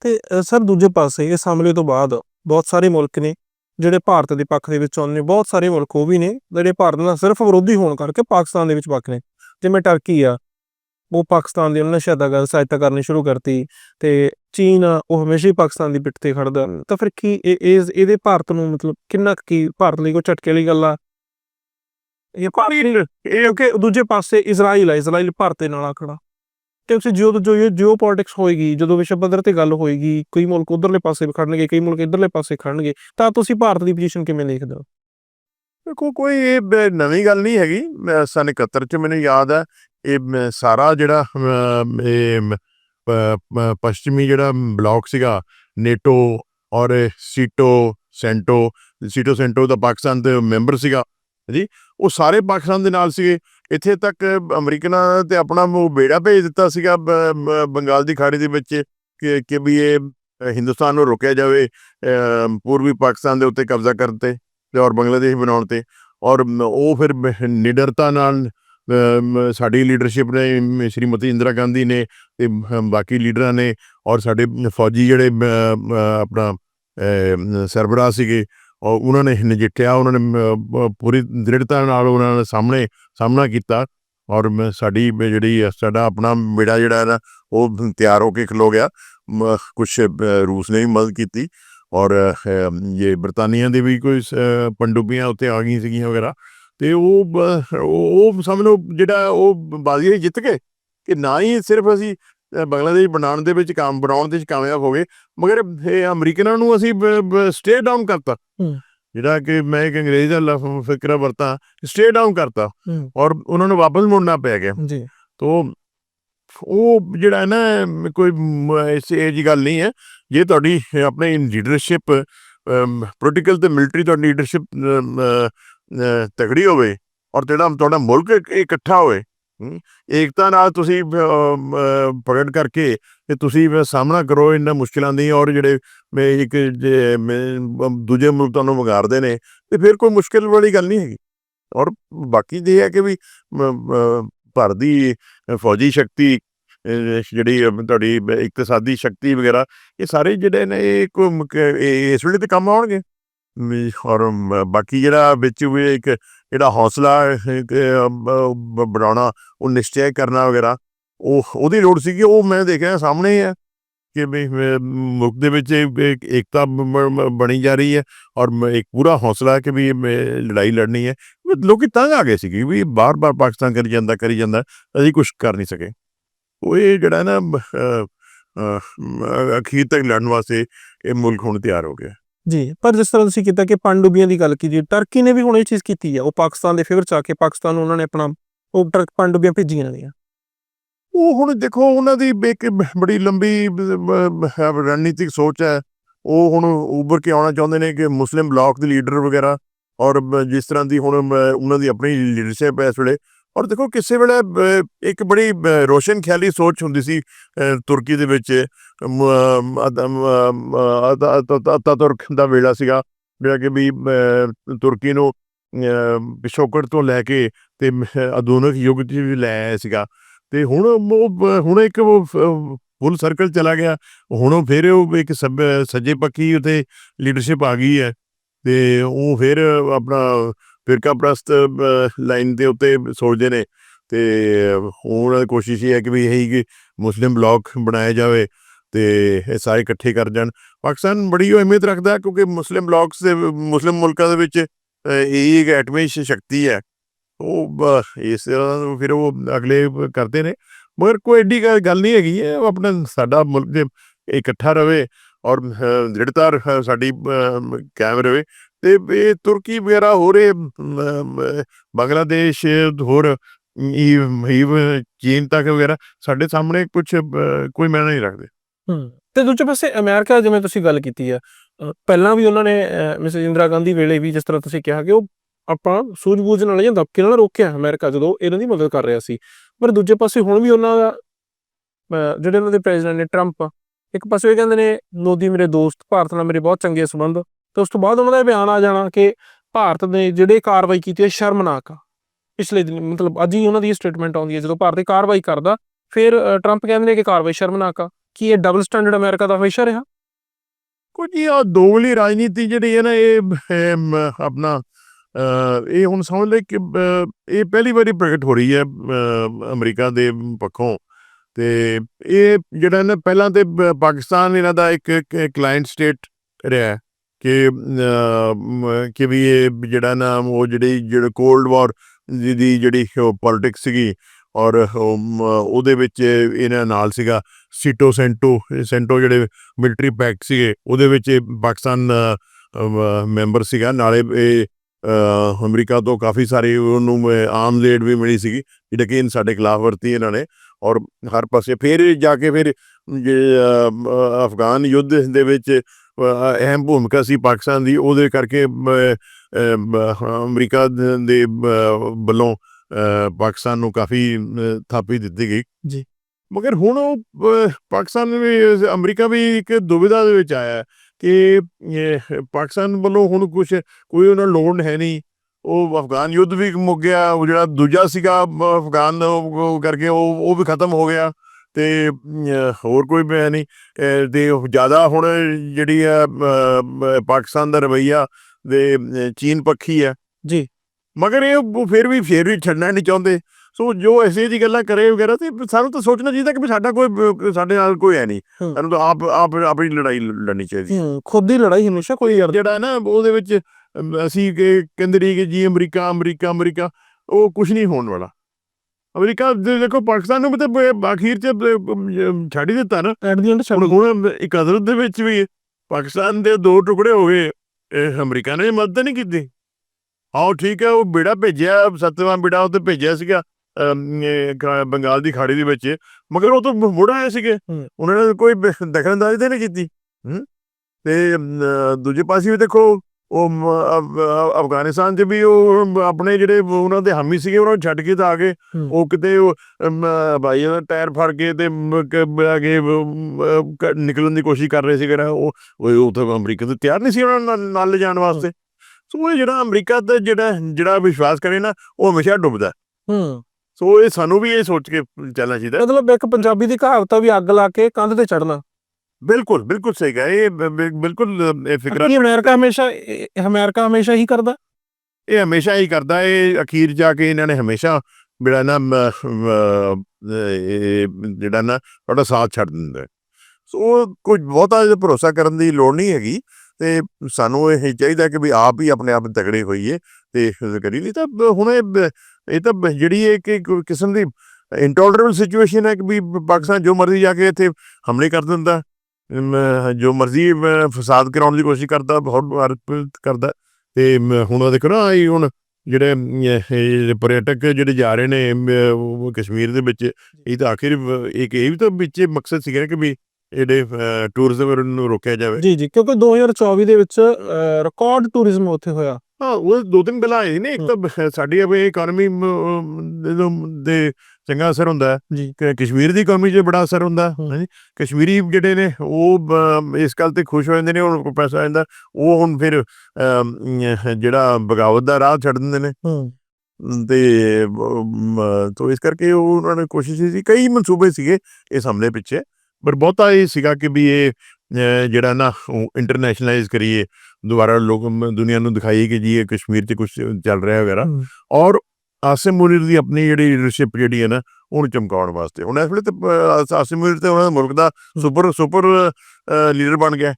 ਤੇ ਸਰ ਦੂਜੇ ਪਾਸੇ ਇਸ ਹਮਲੇ ਤੋਂ ਬਾਅਦ ਬਹੁਤ ਸਾਰੇ ਮੁਲਕ ਨੇ ਜਿਹੜੇ ਭਾਰਤ ਦੇ ਪੱਖ ਦੇ ਵਿੱਚ ਆਉਂਦੇ ਨੇ ਬਹੁਤ ਸਾਰੇ ਮੁਲਕ ਉਹ ਵੀ ਨੇ ਜਿਹੜੇ ਭਾਰਤ ਨਾਲ ਸਿਰਫ ਵਿਰੋਧੀ ਹੋਣ ਕਰਕੇ ਪਾਕਿਸਤਾਨ ਦੇ ਵਿੱਚ ਪੱਖ ਨੇ। ਜਿਵੇਂ ਟਰਕੀ ਆ ਉਹ ਪਾਕਿਸਤਾਨ ਦੀ ਉਹਨਾਂ ਨੇ ਸਹਾਇਤਾ ਕਰ, ਸਹਾਇਤਾ ਕਰਨੀ ਸ਼ੁਰੂ ਕਰਤੀ ਤੇ ਚੀਨ ਆ ਉਹ ਹਮੇਸ਼ਾ ਹੀ ਪਾਕਿਸਤਾਨ ਦੀ ਪਿੱਠ ਤੇ ਖੜਦਾ ਤਾਂ ਫਿਰ ਕੀ ਇਹ ਇਹਦੇ ਭਾਰਤ ਨੂੰ ਮਤਲਬ ਕਿੰਨਾ ਕੀ ਭਾਰਤ ਲਈ ਕੋਈ ਝਟਕੇ ਵਾਲੀ ਗੱਲ ਆ? ਇਹ ਭਾਰਤ ਇਹ ਕਿ ਦੂਜੇ ਪਾਸੇ ਇਜ਼ਰਾਈਲ ਆ ਇਜ਼ਰਾਈਲ ਭਾਰਤ ਦੇ ਨਾਲ ਖੜਾ। ਤੇ ਉਸ ਜੋ ਜੋ ਇਹ ਪੋਲਿਟਿਕਸ ਹੋਏਗੀ, ਜਦੋਂ ਵਿਸ਼ਵ ਪੱਧਰ ਤੇ ਗੱਲ ਹੋਏਗੀ, ਕਈ ਮੁਲਕ ਉਧਰਲੇ ਪਾਸੇ ਖੜਨਗੇ ਕਈ ਮੁਲਕ ਇਧਰਲੇ ਪਾਸੇ ਖੜਨਗੇ ਤਾਂ ਤੁਸੀਂ ਭਾਰਤ ਦੀ ਪੋਜੀਸ਼ਨ ਕਿਵੇਂ ਦੇਖਦੇ ਹੋ? ਦੇਖੋ, ਕੋਈ ਇਹ ਨਵੀਂ ਗੱਲ ਨਹੀਂ ਹੈਗੀ, ਮੈਂ, ਸਨ 71 ਚ ਮੈਨੂੰ ਯਾਦ ਹੈ ਇਹ ਸਾਰਾ ਜਿਹੜਾ ਇਹ ਪੱਛਮੀ ਜਿਹੜਾ ਬਲਾਕ ਸੀਗਾ, ਨੇਟੋ ਔਰ ਸੀਟੋ ਸੈਂਟੋ ਸੀਟੋ ਸੈਂਟੋ ਦਾ ਪਾਕਿਸਤਾਨ ਦੇ ਮੈਂਬਰ ਸੀਗਾ ਜੀ ਉਹ ਸਾਰੇ ਪਾਕਿਸਤਾਨ ਦੇ ਨਾਲ ਸੀਗੇ। ਇੱਥੇ ਤੱਕ ਅਮਰੀਕਨਾਂ ਤੇ ਆਪਣਾ ਉਹ ਬੇੜਾ ਭੇਜ ਦਿੱਤਾ ਸੀਗਾ ਬੰਗਾਲ ਦੀ ਖਾੜੀ ਦੇ ਵਿੱਚ ਕਿ ਵੀ ਇਹ ਹਿੰਦੁਸਤਾਨ ਨੂੰ ਰੋਕਿਆ ਜਾਵੇ ਪੂਰਬੀ ਪਾਕਿਸਤਾਨ ਦੇ ਉੱਤੇ ਕਬਜ਼ਾ ਕਰਨ ਤੇ ਔਰ ਬੰਗਲਾਦੇਸ਼ ਬਣਾਉਣ ਤੇ ਔਰ ਉਹ ਫਿਰ ਨਿਡਰਤਾ ਨਾਲ ਸਾਡੀ ਲੀਡਰਸ਼ਿਪ ਨੇ ਸ਼੍ਰੀਮਤੀ ਇੰਦਰਾ ਗਾਂਧੀ ਨੇ ਤੇ ਬਾਕੀ ਲੀਡਰਾਂ ਨੇ ਔਰ ਸਾਡੇ ਫੌਜੀ ਜਿਹੜੇ ਆਪਣਾ ਅਮ, ਸਰਬਰਾਹ ਸੀਗੇ ਔਰ ਉਹਨਾਂ ਨੇ ਨਜਿੱਠਿਆ ਉਹਨਾਂ ਨੇ ਪੂਰੀ ਦ੍ਰਿੜਤਾ ਨਾਲ ਉਹਨਾਂ ਨੇ ਸਾਹਮਣੇ ਸਾਹਮਣਾ ਕੀਤਾ ਔਰ ਸਾਡੀ ਜਿਹੜੀ ਸਾਡਾ ਆਪਣਾ ਮੇੜਾ ਜਿਹੜਾ ਨਾ ਉਹ ਤਿਆਰ ਹੋ ਕੇ ਖਲੋ ਗਿਆ। ਕੁਝ ਰੂਸ ਨੇ ਵੀ ਮਦਦ ਕੀਤੀ ਔਰ ਅਮ, ਇਹ ਬਰਤਾਨੀਆ ਦੇ ਵੀ ਕੋਈ ਸ- ਪਣਡੁੱਬੀਆਂ ਉੱਤੇ ਆ ਗਈਆਂ ਸੀਗੀਆਂ ਵਗੈਰਾ। ਤੇ ਉਹ ਉਹ ਸਮਝ ਲਓ ਜਿਹੜਾ ਉਹ ਬਾਜ਼ੀ ਜਿੱਤ ਗਏ ਕਿ ਨਾ ਹੀ ਸਿਰਫ ਅਸੀਂ ਬੰਗਲਾਦੇਸ਼ ਬਣਾਉਣ ਦੇ ਵਿੱਚ ਕਾਮ ਬਣਾਉਣ ਦੇ ਵਿੱਚ ਕਾਮਯਾਬ ਹੋ ਗਏ ਮਗਰ ਇਹ ਅਮਰੀਕਨਾਂ ਨੂੰ ਅਸੀਂ ਸਟੇ ਡਾਊਨ ਕਰਤਾ। ਜਿਹੜਾ ਕਿ ਮੈਂ ਇੱਕ ਅੰਗਰੇਜ਼ ਦਾ ਲਫ਼ਜ਼ ਫਿਕਰਾ ਵਰਤਾ ਸਟੇ ਡਾਊਨ ਕਰਤਾ। ਔਰ ਉਹਨਾਂ ਨੂੰ ਵਾਪਸ ਮੁੜਨਾ ਪੈ ਗਿਆ। ਜੀ। ਤੋ ਉਹ ਜਿਹੜਾ ਨਾ ਕੋਈ ਇਸ ਇਹ ਜੀ ਗੱਲ ਨਹੀਂ ਹੈ। ਜੇ ਤੁਹਾਡੀ ਆਪਣੇ ਲੀਡਰਸ਼ਿਪ ਪੋਲੀਟੀਕਲ ਤੇ ਮਿਲਟਰੀ ਤੁਹਾਡੀ ਲੀਡਰਸ਼ਿਪ ਤਗੜੀ ਹੋਵੇ ਔਰ ਜਿਹੜਾ ਤੁਹਾਡਾ ਮੁਲਕ ਇਕੱਠਾ ਹੋਵੇ ਏਕਤਾ ਨਾਲ ਤੁਸੀਂ ਪ੍ਰਗਟ ਕਰਕੇ ਤੇ ਤੁਸੀਂ ਸਾਹਮਣਾ ਕਰੋ ਇਹਨਾਂ ਮੁਸ਼ਕਿਲਾਂ ਦੀ ਔਰ ਜਿਹੜੇ ਇੱਕ ਦੂਜੇ ਮੁਲਕ ਤੁਹਾਨੂੰ ਵਿਗਾੜਦੇ ਨੇ, ਤੇ ਫਿਰ ਕੋਈ ਮੁਸ਼ਕਿਲ ਵਾਲੀ ਗੱਲ ਨਹੀਂ ਹੈਗੀ। ਔਰ ਬਾਕੀ ਇਹ ਹੈ ਕਿ ਵੀ ਭਾਰਤ ਦੀ ਫੌਜੀ ਸ਼ਕਤੀ ਜਿਹੜੀ ਤੁਹਾਡੀ ਇਕਤਸਾਦੀ ਸ਼ਕਤੀ ਵਗੈਰਾ, ਇਹ ਸਾਰੇ ਜਿਹੜੇ ਨੇ, ਇਹ ਇਹ ਇਸ ਵੇਲੇ ਤੇ ਕੰਮ ਆਉਣਗੇ। ਵੀ ਔਰ ਬਾਕੀ ਜਿਹੜਾ ਵਿੱਚ ਵੀ ਇੱਕ ਜਿਹੜਾ ਹੌਸਲਾ ਬਣਾਉਣਾ, ਉਹ ਨਿਸ਼ਚੈ ਕਰਨਾ ਵਗੈਰਾ, ਉਹ, ਉਹਦੀ ਲੋੜ ਸੀਗੀ ਉਹ ਮੈਂ ਦੇਖਿਆ ਸਾਹਮਣੇ ਹੈ ਕਿ ਵੀ ਮੁਲਕ ਦੇ ਵਿੱਚ ਇੱਕ ਏਕਤਾ ਬਣੀ ਜਾ ਰਹੀ ਹੈ ਔਰ ਇੱਕ ਪੂਰਾ ਹੌਸਲਾ ਹੈ ਕਿ ਵੀ ਲੜਾਈ ਲੜਨੀ ਹੈ। ਵੀ ਲੋਕੀ ਤੰਗ ਆ ਗਏ ਸੀਗੇ ਵੀ ਬਾਰ-ਬਾਰ ਪਾਕਿਸਤਾਨ ਕਰੀ ਜਾਂਦਾ ਕਰੀ ਜਾਂਦਾ, ਅਸੀਂ ਕੁਝ ਕਰ ਨਹੀਂ ਸਕੇ। ਉਹ ਇਹ ਜਿਹੜਾ ਨਾ ਅਖੀਰ ਤੱਕ ਲੜਨ ਵਾਸਤੇ ਇਹ ਮੁਲਕ ਹੁਣ ਤਿਆਰ ਹੋ ਗਿਆ। ਜੀ, ਪਰ ਜਿਸ ਤਰ੍ਹਾਂ ਤੁਸੀਂ ਕੀਤਾ ਕਿ ਪਣਡੁੱਬੀਆਂ ਦੀ ਗੱਲ ਕੀਤੀ, ਟਰਕੀ ਨੇ ਵੀ ਹੁਣ ਇਹ ਚੀਜ਼ ਕੀਤੀ ਹੈ ਉਹ ਪਾਕਿਸਤਾਨ ਦੇ ਫੇਵਰ ਚ ਆ ਕੇ ਪਾਕਿਸਤਾਨ ਨੂੰ ਉਹਨਾਂ ਨੇ ਆਪਣਾ ਉਹ ਟਰਕ ਪਣਡੁੱਬੀਆਂ ਭੇਜੀਆਂ ਨੇ ਉਹ ਹੁਣ ਦੇਖੋ, ਉਹਨਾਂ ਦੀ ਇੱਕ ਬੜੀ ਲੰਬੀ ਰਣਨੀਤਿਕ ਸੋਚ ਹੈ। ਉਹ ਹੁਣ ਉੱਭਰ ਕੇ ਆਉਣਾ ਚਾਹੁੰਦੇ ਨੇ ਕਿ ਮੁਸਲਿਮ ਬਲਾਕ ਦੇ ਲੀਡਰ ਵਗੈਰਾ ਔਰ ਜਿਸ ਤਰ੍ਹਾਂ ਦੀ ਹੁਣ ਉਹਨਾਂ ਦੀ ਆਪਣੀ ਲੀਡਰਸ਼ਿਪ ਹੈ ਇਸ ਵੇਲੇ ਔਰ ਦੇਖੋ ਕਿਸੇ ਵੇਲੇ ਇੱਕ ਬੜੀ ਰੋਸ਼ਨ ਖਿਆਲੀ ਸੋਚ ਹੁੰਦੀ ਸੀ ਤੁਰਕੀ ਦੇ ਵਿੱਚ, ਮ- ਦਾ ਵੇਲਾ ਸੀਗਾ, ਜਿਹੜਾ ਕਿ ਵੀ ਤੁਰਕੀ ਨੂੰ ਪਿਛੋਕੜ ਤੋਂ ਲੈ ਕੇ ਤੇ ਆਧੁਨਿਕ ਯੁੱਗ 'ਚ ਵੀ ਲੈ ਆਇਆ ਸੀਗਾ। ਤੇ ਹੁਣ ਉਹ, ਹੁਣ ਇੱਕ ਫੁੱਲ ਸਰਕਲ ਚਲਾ ਗਿਆ, ਹੁਣ ਉਹ ਫਿਰ ਉਹ ਇੱਕ ਸੱਬ- ਸੱਜੇ ਪੱਖੀ ਉਤੇ ਲੀਡਰਸ਼ਿਪ ਆ ਗਈ ਹੈ, ਤੇ ਉਹ ਫਿਰ ਆਪਣਾ ਫਿਰਕਾ ਪ੍ਰਸਤ ਲਾਈਨ ਦੇ ਉੱਤੇ ਸੋਚਦੇ ਨੇ। ਤੇ ਹੁਣ ਕੋਸ਼ਿਸ਼ ਇਹ ਹੈ ਕਿ ਵੀ ਇਹੀ ਕਿ ਮੁਸਲਿਮ ਬਲਾਕ ਬਣਾਇਆ ਜਾਵੇ ਤੇ ਇਹ ਸਾਰੇ ਇਕੱਠੇ ਕਰ ਜਾਣ। ਪਾਕਿਸਤਾਨ ਬੜੀ ਅਹਿਮੀਅਤ ਰੱਖਦਾ ਕਿਉਂਕਿ ਮੁਸਲਿਮ ਬਲਾਕਸ ਦੇ ਮੁਸਲਿਮ ਮੁਲਕਾਂ ਦੇ ਵਿੱਚ ਇਹ ਇੱਕ ਐਟਮੀ ਸ਼ਕਤੀ ਹੈ। ਉਹ ਇਸ ਤਰ੍ਹਾਂ ਫਿਰ ਉਹ ਅਗਲੇ ਕਰਦੇ ਨੇ। ਮਗਰ ਕੋਈ ਐਡੀ ਗੱਲ ਨਹੀਂ ਹੈਗੀ ਹੈ ਉਹ ਆਪਣਾ ਸਾਡਾ ਮੁਲਕ ਦੇ ਇਕੱਠਾ ਰਵੇ ਔਰ ਦ੍ਰਿੜਤਾ ਸਾਡੀ ਅ, ਕਾਇਮ ਰਵੇ ਤੇ ਇਹ ਤੁਰਕੀ ਵਗੈਰਾ ਹੋਰ ਇਹ ਬੰਗਲਾਦੇਸ਼, ਹੋਰ ਈਵ ਚੀਨ ਤੱਕ ਵਗੈਰਾ ਸਾਡੇ ਸਾਹਮਣੇ ਕੁਝ ਕੋਈ ਮੈਨਾਂ ਨਹੀਂ ਰੱਖਦੇ। ਤੇ ਦੂਜੇ ਪਾਸੇ ਅਮਰੀਕਾ ਜਿਵੇਂ ਤੁਸੀਂ ਗੱਲ ਕੀਤੀ ਆ ਪਹਿਲਾਂ ਵੀ ਉਹਨਾਂ ਨੇ ਮਿਸ ਇੰਦਰਾ ਗਾਂਧੀ ਵੇਲੇ ਵੀ ਜਿਸ ਤਰ੍ਹਾਂ ਤੁਸੀਂ ਕਿਹਾ ਕਿ ਉਹ ਆਪਾਂ ਸੂਝ-ਬੂਝ ਨਾਲ ਜਾਂ ਦਬਕੇ ਨਾਲ ਰੋਕਿਆ ਅਮਰੀਕਾ ਜਦੋਂ ਇਹਨਾਂ ਦੀ ਮਦਦ ਕਰ ਰਿਹਾ ਸੀ। ਪਰ ਦੂਜੇ ਪਾਸੇ ਹੁਣ ਵੀ ਉਹਨਾਂ ਦਾ ਜਿਹੜੇ ਉਹਨਾਂ ਦੇ ਪ੍ਰੈਜ਼ੀਡੈਂਟ ਨੇ ਟਰੰਪ, ਇੱਕ ਪਾਸੇ ਇਹ ਕਹਿੰਦੇ ਨੇ, ਮੋਦੀ ਮੇਰੇ ਦੋਸਤ, ਭਾਰਤ ਨਾਲ ਮੇਰੇ ਬਹੁਤ ਚੰਗੇ ਸੰਬੰਧ ਤੇ ਉਸ ਤੋਂ ਬਾਅਦ ਉਹਨਾਂ ਦਾ ਬਿਆਨ ਆ ਜਾਣਾ ਕਿ ਭਾਰਤ ਨੇ ਜਿਹੜੇ ਕਾਰਵਾਈ ਕੀਤੀ ਹੈ, ਸ਼ਰਮਨਾਕ ਆ। ਪਿਛਲੇ ਦਿਨ ਮਤਲਬ ਅੱਜ ਹੀ ਉਹਨਾਂ ਦੀ ਸਟੇਟਮੈਂਟ ਆਉਂਦੀ ਹੈ, ਜਦੋਂ ਭਾਰਤ ਇਹ ਕਾਰਵਾਈ ਕਰਦਾ, ਫਿਰ ਟਰੰਪ ਕਹਿੰਦੇ ਨੇ ਕਿ ਕਾਰਵਾਈ ਸ਼ਰਮਨਾਕ ਆ। ਕੀ ਇਹ ਡਬਲ ਸਟੈਂਡਰਡ ਅਮਰੀਕਾ ਦਾ ਹਮੇਸ਼ਾ ਰਿਹਾ? ਕੁਝ ਇਹ ਦੋਗਲੀ ਰਾਜਨੀਤੀ ਜਿਹੜੀ ਹੈ ਨਾ, ਇਹ ਆਪਣਾ ਇਹ ਹੁਣ ਸਮਝ ਲੈ ਕਿ ਇਹ ਪਹਿਲੀ ਵਾਰੀ ਪ੍ਰਗਟ ਹੋ ਰਹੀ ਹੈ ਅਮਰੀਕਾ ਦੇ ਪੱਖੋਂ। ਤੇ ਇਹ ਜਿਹੜਾ ਨਾ, ਪਹਿਲਾਂ ਤੇ ਪਾਕਿਸਤਾਨ ਇਹਨਾਂ ਦਾ ਇੱਕ ਕਲਾਇੰਟ ਸਟੇਟ ਰਿਹਾ ਕਿ ਕਿ ਵੀ ਇਹ ਜਿਹੜਾ ਨਾ ਉਹ ਜਿਹੜੀ, ਜਿਹੜਾ ਕੋਲਡ ਵਾਰ ਦੀ ਜਿਹੜੀ ਪੋਲਿਟਿਕਸ ਸੀਗੀ ਔਰ ਉਹਦੇ ਵਿੱਚ ਇਹਨਾਂ ਨਾਲ ਸੀਗਾ ਸੀਟੋ ਸੈਂਟੋ ਸੈਂਟੋ ਜਿਹੜੇ ਮਿਲਟਰੀ ਪੈਕਟ ਸੀਗੇ, ਉਹਦੇ ਵਿੱਚ ਇਹ ਪਾਕਿਸਤਾਨ ਮੈਂਬਰ ਸੀਗਾ। ਨਾਲੇ ਇਹ ਅਮਰੀਕਾ ਤੋਂ ਕਾਫੀ ਸਾਰੇ ਉਹਨੂੰ ਆਮ ਏਡ ਵੀ ਮਿਲੀ ਸੀਗੀ, ਜਿਹੜਾ ਕਿ ਇਨ ਸਾਡੇ ਖਿਲਾਫ ਵਰਤੀ ਇਹਨਾਂ ਨੇ ਔਰ ਹਰ ਪਾਸੇ ਫਿਰ ਜਾ ਕੇ ਫਿਰ, ਜੇ ਅਫਗਾਨ ਯੁੱਧ ਦੇ ਵਿੱਚ ਅਹਿਮ ਭੂਮਿਕਾ ਸੀ ਪਾਕਿਸਤਾਨ ਦੀ ਉਹਦੇ ਕਰਕੇ ਅਮਰੀਕਾ ਦੇ ਵੱਲੋਂ ਪਾਕਿਸਤਾਨ ਨੂੰ ਕਾਫੀ ਥਾਪੀ ਦਿੱਤੀ ਗਈ। ਜੀ। ਮਗਰ ਹੁਣ ਉਹ ਪਾਕਿਸਤਾਨ ਵੀ ਅਮਰੀਕਾ ਵੀ ਇੱਕ ਦੁਵਿਧਾ ਦੇ ਵਿੱਚ ਆਇਆ ਕਿ ਪਾਕਿਸਤਾਨ ਵੱਲੋਂ ਹੁਣ ਕੁਝ ਕੋਈ ਉਹਨਾਂ ਲੋੜ ਹੈ ਨਹੀਂ। ਉਹ ਅਫਗਾਨ ਯੁੱਧ ਵੀ ਮੁੱਕ ਗਿਆ ਉਹ ਜਿਹੜਾ ਦੂਜਾ ਸੀਗਾ ਅਫਗਾਨ ਕਰਕੇ ਉਹ ਉਹ ਵੀ ਖਤਮ ਹੋ ਗਿਆ। ਤੇ ਹੋਰ ਕੋਈ ਮੈਂ ਨਹੀਂ ਉਹ ਜ਼ਿਆਦਾ ਹੁਣ ਜਿਹੜੀ ਆ ਪਾਕਿਸਤਾਨ ਦਾ ਰਵਈਆ ਦੇ ਚੀਨ ਪੱਖੀ ਹੈ ਜੀ। ਮਗਰ ਇਹ ਫਿਰ ਵੀ ਫਿਰ ਵੀ ਛੱਡਣਾ ਨਹੀਂ ਚਾਹੁੰਦੇ। ਸੋ ਜੋ ਐਸੇ ਜੀ ਗੱਲਾਂ ਕਰੇ ਵਗੈਰਾ ਤੇ ਸਾਨੂੰ ਤਾਂ ਸੋਚਣਾ ਚਾਹੀਦਾ ਕਿ ਸਾਡਾ ਕੋਈ ਸਾਡੇ ਨਾਲ ਕੋਈ ਹੈ ਨਹੀਂ। ਸਾਨੂੰ ਤਾਂ ਆਪ ਆਪ ਆਪਣੀ ਲੜਾਈ ਲੜਨੀ ਚਾਹੀਦੀ। ਖੁਦ ਦੀ ਲੜਾਈ ਹਮੇਸ਼ਾ ਕੋਈ ਜਿਹੜਾ ਨਾ ਉਹਦੇ ਵਿੱਚ ਅਸੀਂ ਕਿ ਕਹਿੰਦੇ ਰਹੀ ਕਿ ਜੀ ਅਮਰੀਕਾ ਅਮਰੀਕਾ ਅਮਰੀਕਾ ਉਹ ਕੁਝ ਨਹੀਂ ਹੋਣ ਵਾਲਾ। ਅਮਰੀਕਾ ਦੇ- ਦੇਖੋ ਪਾਕਿਸਤਾਨ ਨੂੰ ਤਾਂ ਅਖੀਰ ਚ ਛੱਡ ਹੀ ਦਿੱਤਾ ਨਾ। ਐਟ ਦੀ ਐਂਡ ਹੁਣ ਹੁਣ ਇੱਕ ਹਜ਼ਰਤ ਦੇ ਵਿੱਚ ਵੀ ਪਾਕਿਸਤਾਨ ਦੇ ਦੋ ਟੁਕੜੇ ਹੋ ਗਏ। ਇਹ ਅਮਰੀਕਾ ਨੇ ਮਦਦ ਨਹੀਂ ਕੀਤੀ। ਆਓ ਠੀਕ ਹੈ ਉਹ ਬੇੜਾ ਭੇਜਿਆ ਸੱਤਵਾਂ ਬੇੜਾ ਉੱਤੇ ਭੇਜਿਆ ਸੀਗਾ ਬੰਗਾਲ ਦੀ ਖਾੜੀ ਦੇ ਵਿੱਚ। ਮਗਰ ਉਹ ਤਾਂ ਮੁੜ ਆਏ ਸੀਗੇ। ਹੂੰ। ਉਹਨਾਂ ਨੇ ਕੋਈ ਦਖਲਅੰਦਾਜ਼ੀ ਤਾਂ ਨਹੀਂ ਕੀਤੀ। ਹੂੰ? ਤੇ ਦੂਜੇ ਪਾਸੇ ਵੀ ਦੇਖੋ ਉਹ ਅਫਗਾਨਿਸਤਾਨ 'ਚ ਵੀ ਉਹ ਆਪਣੇ ਜਿਹੜੇ ਉਹਨਾਂ ਦੇ ਹਾਮੀ ਸੀਗੇ ਉਹਨਾਂ ਨੂੰ ਛੱਡ ਕੇ ਤਾਂ ਆ ਗਏ। ਉਹ ਕਿਤੇ ਭਾਈ ਉਹਦਾ ਟਾਇਰ ਫੜ ਕੇ ਤੇ ਕ- ਨਿਕਲਣ ਦੀ ਕੋਸ਼ਿਸ਼ ਕਰ ਰਹੇ ਸੀ ਕਿਹੜਾ ਉਹ ਉਹ ਤਾਂ ਅਮਰੀਕਾ ਤੋਂ ਤਿਆਰ ਨਹੀਂ ਸੀ ਉਹਨਾਂ ਨਾਲ ਨਾਲ ਲਿਜਾਣ ਵਾਸਤੇ ਸੋ ਇਹ ਜਿਹੜਾ ਅਮਰੀਕਾ ਤੇ ਜਿਹੜਾ ਜਿਹੜਾ ਵਿਸ਼ਵਾਸ ਕਰੇ ਨਾ ਉਹ ਹਮੇਸ਼ਾ ਡੁੱਬਦਾ ਹੈ। ਸੋ ਇਹ ਸਾਨੂੰ ਵੀ ਇਹ ਸੋਚ ਕੇ ਚੱਲਣਾ ਚਾਹੀਦਾ। ਮਤਲਬ ਇੱਕ ਪੰਜਾਬੀ ਦੀ ਕਹਾਵਤ ਆ ਵੀ ਅੱਗ ਲਾ ਕੇ ਕੰਧ ਤੇ ਚੜਨਾ ਬਿਲਕੁਲ ਬਿਲਕੁਲ ਸਹੀ ਗਾ ਇਹ ਬ- ਬ- ਬਿਲਕੁਲ ਇਹ ਫਿਕਰਾ ਕੀ ਅਮਰੀਕਾ ਹਮੇਸ਼ਾ ਇਹ- ਅਮਰੀਕਾ ਹਮੇਸ਼ਾ ਹੀ ਕਰਦਾ ਇਹ ਹਮੇਸ਼ਾ ਹੀ ਕਰਦਾ ਇਹ ਅਖੀਰ ਜਾ ਕੇ ਇਹਨਾਂ ਨੇ ਹਮੇਸ਼ਾ ਜਿਹੜਾ ਨਾ ਮ- ਮ- ਇਹ ਜਿਹੜਾ ਨਾ ਤੁਹਾਡਾ ਸਾਥ ਛੱਡ ਦਿੰਦਾ ਹੈ। ਸੋ ਉਹ ਕੁਝ ਬਹੁਤਾ ਭਰੋਸਾ ਕਰਨ ਦੀ ਲੋੜ ਨਹੀਂ ਹੈਗੀ ਤੇ ਸਾਨੂੰ ਇਹ ਚਾਹੀਦਾ ਕਿ ਵੀ ਆਪ ਹੀ ਆਪਣੇ ਆਪ ਤਗੜੇ ਹੋਈਏ ਤੇ ਕਰੀ ਨਹੀਂ ਤਾਂ ਬ- ਹੁਣ ਇਹ ਬ- ਇਹ ਤਾਂ ਬ- ਜਿਹੜੀ ਇੱਕ ਇੱਕ ਕਿਸਮ ਦੀ ਇੰਟੋਲਰੇਬਲ ਸਿਚੁਏਸ਼ਨ ਹੈ ਕਿ ਵੀ ਪਾਕਿਸਤਾਨ ਜੋ ਮਰਜ਼ੀ ਜਾ ਕੇ ਇੱਥੇ ਹਮਲੇ ਕਰ ਦਿੰਦਾ ਜੋ ਮਰਜ਼ੀ ਫਸਾਦ ਕਰਾਉਣ ਦੀ ਕੋਸ਼ਿਸ਼ ਕਰਦਾ ਬਹੁਤ ਵਾਰ ਪ- ਕਰਦਾ। ਤੇ ਹੁਣ ਉਹ ਦੇਖੋ ਨਾ ਇਹ ਹੁਣ ਜਿਹੜੇ ਇਹ ਪਰਯਟਕ ਜਿਹੜੇ ਜਾ ਰਹੇ ਨੇ ਕਸ਼ਮੀਰ ਦੇ ਵਿੱਚ ਇਹ ਤਾਂ ਆਖਿਰ ਇੱਕ ਇਹ ਵੀ ਤਾਂ ਵਿੱਚ ਮਕਸਦ ਸੀਗਾ ਕਿ ਵੀ ਜਿਹੜੇ ਟੂਰਿਜ਼ਮ ਨੂੰ ਰੋਕਿਆ ਜਾਵੇ। ਜੀ ਜੀ ਕਿਉਂਕਿ 2024 ਦੇ ਵਿੱਚ ਰਿਕਾਰਡ ਟੂਰਿਜ਼ਮ ਉੱਥੇ ਹੋਇਆ। ਹਾਂ ਉਹ ਦੋ ਤਿੰਨ ਗੱਲਾਂ ਆਈ ਨੇ ਇੱਕ ਤਾਂ ਸਾਡੀ ਆਪਣੀ ਇਕਨੋਮੀ ਦੇ ਚੰਗਾ ਅਸਰ ਹੁੰਦਾ ਹੈ। ਕਸ਼ਮੀਰ ਦੀ ਇਕਨੋਮੀ 'ਚ ਬੜਾ ਅਸਰ ਹੁੰਦਾ। ਹਾਂਜੀ। ਕਸ਼ਮੀਰੀ ਜਿਹੜੇ ਨੇ ਉਹ ਇਸ ਗੱਲ ਤੇ ਖੁਸ਼ ਹੋ ਜਾਂਦੇ ਨੇ ਉਹਨਾਂ ਕੋਲ ਪੈਸਾ ਆ ਜਾਂਦਾ ਉਹ ਹੁਣ ਫਿਰ ਜਿਹੜਾ ਬਗਾਵਤ ਦਾ ਰਾਹ ਛੱਡ ਦਿੰਦੇ ਨੇ। ਹੂੰ। ਤੇ ਤੋ ਇਸ ਕਰਕੇ ਉਹ ਉਹਨਾਂ ਨੇ ਕੋਸ਼ਿਸ਼ ਸੀ ਕਈ ਮਨਸੂਬੇ ਸੀਗੇ ਇਸ ਹਮਲੇ ਪਿੱਛੇ ਪਰ ਬਹੁਤਾ ਇਹ ਸੀਗਾ ਕਿ ਵੀ ਇਹ ਜਿਹੜਾ ਨਾ ਇੰਟਰਨੈਸ਼ਨਲਾਈਜ਼ ਕਰੀਏ ਦੁਬਾਰਾ ਲੋਕ ਦੁਨੀਆ ਨੂੰ ਦਿਖਾਈਏ ਕਿ ਜੀ ਇਹ ਕਸ਼ਮੀਰ 'ਚ ਕੁਝ ਚੱਲ ਰਿਹਾ ਵਗੈਰਾ। ਔਰ ਆਸਿਮ ਮੁਨੀਰ ਦੀ ਆਪਣੀ ਜਿਹੜੀ ਲੀਡਰਸ਼ਿਪ ਜਿਹੜੀ ਹੈ ਨਾ ਉਹਨੂੰ ਚਮਕਾਉਣ ਵਾਸਤੇ। ਹੁਣ ਇਸ ਵੇਲੇ ਤੇ ਆਸਿਮ ਮੁਨੀਰ ਤੇ ਉਹਨਾਂ ਦੇ ਮੁਲਕ ਦਾ ਸੁਪਰ ਸੁਪਰ ਲੀਡਰ ਬਣ ਗਿਆ।